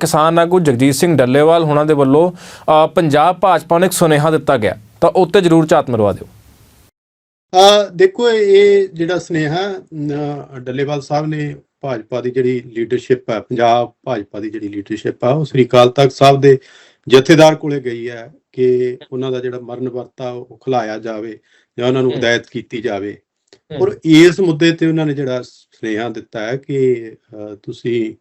ਕਿਸਾਨ ਆਗੂ ਜਗਜੀਤ ਸਿੰਘ ਡੱਲੇਵਾਲ ਹੋਣਾ ਦੇ ਵੱਲੋਂ ਅ, ਪੰਜਾਬ ਭਾਜਪਾ ਨੂੰ ਇੱਕ ਸੁਨੇਹਾ ਦਿੱਤਾ ਗਿਆ। ਤਾਂ ਉੱਤੇ ਜ਼ਰੂਰ ਝਾਤ ਮਰਵਾ ਦਿਓ। ਆ ਦੇਖੋ ਇਹ ਜਿਹੜਾ ਸੁਨੇਹਾ ਡੱਲੇਵਾਲ ਸਾਹਿਬ ਨੇ ਭਾਜਪਾ ਦੀ ਜਿਹੜੀ ਲੀਡਰਸ਼ਿਪ ਹੈ ਪੰਜਾਬ ਭਾਜਪਾ ਦੀ ਜਿਹੜੀ ਲੀਡਰਸ਼ਿਪ ਆ ਉਹ ਸ੍ਰੀ ਅਕਾਲ ਤਖਤ ਸਾਹਿਬ ਦੇ ਜਥੇਦਾਰ ਕੋਲੇ ਗਈ ਹੈ ਕਿ ਉਹਨਾਂ ਦਾ ਜਿਹੜਾ ਮਰਨ ਵਰਤਾ ਉਹ ਖਿਲਾਇਆ ਜਾਵੇ। ਜਾਂ ਉਹਨਾਂ ਨੂੰ। ਹਦਾਇਤ ਕੀਤੀ ਜਾਵੇ। ਔਰ ਇਸ ਮੁੱਦੇ ਤੇ ਉਹਨਾਂ ਨੇ ਜਿਹੜਾ ਸੁਨੇਹਾ ਦਿੱਤਾ ਹੈ ਕਿ ਤੁਸੀਂ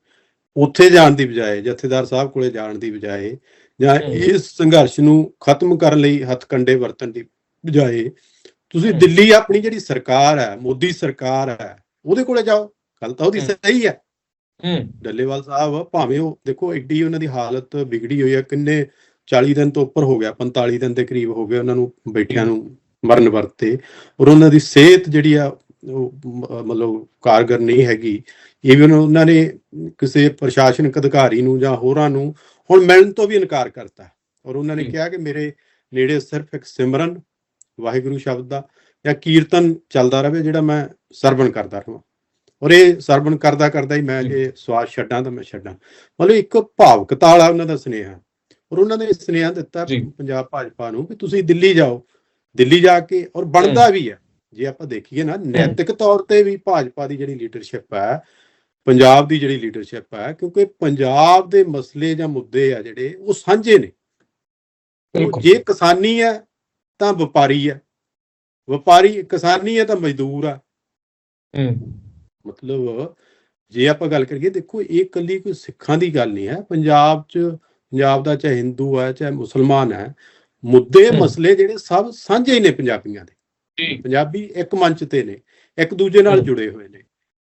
ਉੱਥੇ ਜਾਣ ਦੀ ਬਜਾਏ ਜਥੇਦਾਰ ਸਾਹਿਬ ਕੋਲੇ ਜਾਣ ਦੀ ਬਜਾਏ ਜਾਂ। ਇਸ ਸੰਘਰਸ਼ ਨੂੰ ਖਤਮ ਕਰਨ ਲਈ ਹੱਥਕੰਡੇ ਵਰਤਣ ਦੀ ਬਜਾਏ ਤੁਸੀਂ। ਦਿੱਲੀ ਆਪਣੀ ਜਿਹੜੀ ਸਰਕਾਰ ਹੈ ਮੋਦੀ ਸਰਕਾਰ ਹੈ ਉਹਦੇ ਕੋਲੇ ਜਾਓ ਗੱਲ ਤਾਂ ਉਹਦੀ। ਸਹੀ ਹੈ ਹੂੰ ਡੱਲੇਵਾਲ ਸਾਹਿਬ ਭਾਵੇਂ ਉਹ ਦੇਖੋ ਐਡੀ ਉਹਨਾਂ ਦੀ ਹਾਲਤ ਵਿਗੜੀ ਹੋਈ ਹੈ ਕਿੰਨੇ 40 ਦਿਨ ਤੋਂ ਉੱਪਰ ਹੋ ਗਿਆ 45 ਦਿਨ ਦੇ ਕਰੀਬ ਹੋ ਗਏ ਉਹਨਾਂ ਨੂੰ ਬੈਠਿਆਂ ਨੂੰ ਮਰਨ ਵਰਤੇ। ਔਰ ਉਹਨਾਂ ਦੀ ਸਿਹਤ ਜਿਹੜੀ ਆ ਉਹ ਮਤਲਬ ਕਾਰਗਰ ਨਹੀਂ ਹੈਗੀ। ਈਵਨ ਉਹਨਾਂ ਨੇ ਕਿਸੇ ਪ੍ਰਸ਼ਾਸਨਿਕ ਅਧਿਕਾਰੀ ਨੂੰ ਜਾਂ ਹੋਰਾਂ ਨੂੰ ਹੁਣ ਮਿਲਣ ਤੋਂ ਵੀ ਇਨਕਾਰ ਕਰਤਾ। ਔਰ ਉਹਨਾਂ ਨੇ। ਕਿਹਾ ਕਿ ਮੇਰੇ ਨੇੜੇ ਸਿਰਫ ਇੱਕ ਸਿਮਰਨ ਵਾਹਿਗੁਰੂ ਸ਼ਬਦ ਦਾ ਜਾਂ ਕੀਰਤਨ ਚੱਲਦਾ ਰਹੇ ਜਿਹੜਾ ਮੈਂ ਸਰਵਣ ਕਰਦਾ ਰਹਾਂ ਔਰ ਇਹ ਸਰਵਣ ਕਰਦਾ ਕਰਦਾ ਹੀ ਮੈਂ ਜੀ। ਸਵਾਸ ਛੱਡਾਂ ਤਾਂ ਮੈਂ ਛੱਡਾਂ। ਮਤਲਬ ਇੱਕ ਭਾਵਕਤਾ ਵਾਲਾ ਉਹਨਾਂ ਦਾ ਸੁਨੇਹਾ। ਔਰ ਉਹਨਾਂ ਨੇ ਸੁਨੇਹਾ ਦਿੱਤਾ। ਪੰਜਾਬ ਭਾਜਪਾ ਨੂੰ ਵੀ ਤੁਸੀਂ ਦਿੱਲੀ ਜਾਓ। ਦਿੱਲੀ ਜਾ ਕੇ ਔਰ ਬਣਦਾ ਵੀ ਹੈ। ਜੇ ਆਪਾਂ ਦੇਖੀਏ ਨਾ ਨੈਤਿਕ ਤੌਰ ਤੇ ਵੀ ਭਾਜਪਾ ਦੀ ਜਿਹੜੀ ਲੀਡਰਸ਼ਿਪ ਹੈ ਪੰਜਾਬ ਦੀ ਜਿਹੜੀ ਲੀਡਰਸ਼ਿਪ ਹੈ ਕਿਉਂਕਿ ਪੰਜਾਬ ਦੇ ਮਸਲੇ ਜਾਂ ਮੁੱਦੇ ਆ ਜਿਹੜੇ ਉਹ ਸਾਂਝੇ ਨੇ। ਜੇ ਕਿਸਾਨੀ ਹੈ ਤਾਂ ਵਪਾਰੀ ਹੈ। ਵਪਾਰੀ ਕਿਸਾਨੀ ਹੈ ਤਾਂ ਮਜ਼ਦੂਰ ਆ। ਮਤਲਬ ਜੇ ਆਪਾਂ ਗੱਲ ਕਰੀਏ ਦੇਖੋ ਇਹ ਇਕੱਲੀ ਕੋਈ ਸਿੱਖਾਂ ਦੀ ਗੱਲ ਨਹੀਂ ਹੈ। ਪੰਜਾਬ 'ਚ ਪੰਜਾਬ ਦਾ ਚਾਹੇ ਹਿੰਦੂ ਹੈ ਚਾਹੇ ਮੁਸਲਮਾਨ ਹੈ ਮੁੱਦੇ। ਮਸਲੇ ਜਿਹੜੇ ਸਭ ਸਾਂਝੇ ਹੀ ਨੇ ਪੰਜਾਬੀਆਂ ਦੇ ਪੰਜਾਬੀ ਇੱਕ ਮੰਚ ਤੇ ਨੇ ਇੱਕ ਦੂਜੇ ਨਾਲ। ਜੁੜੇ ਹੋਏ ਨੇ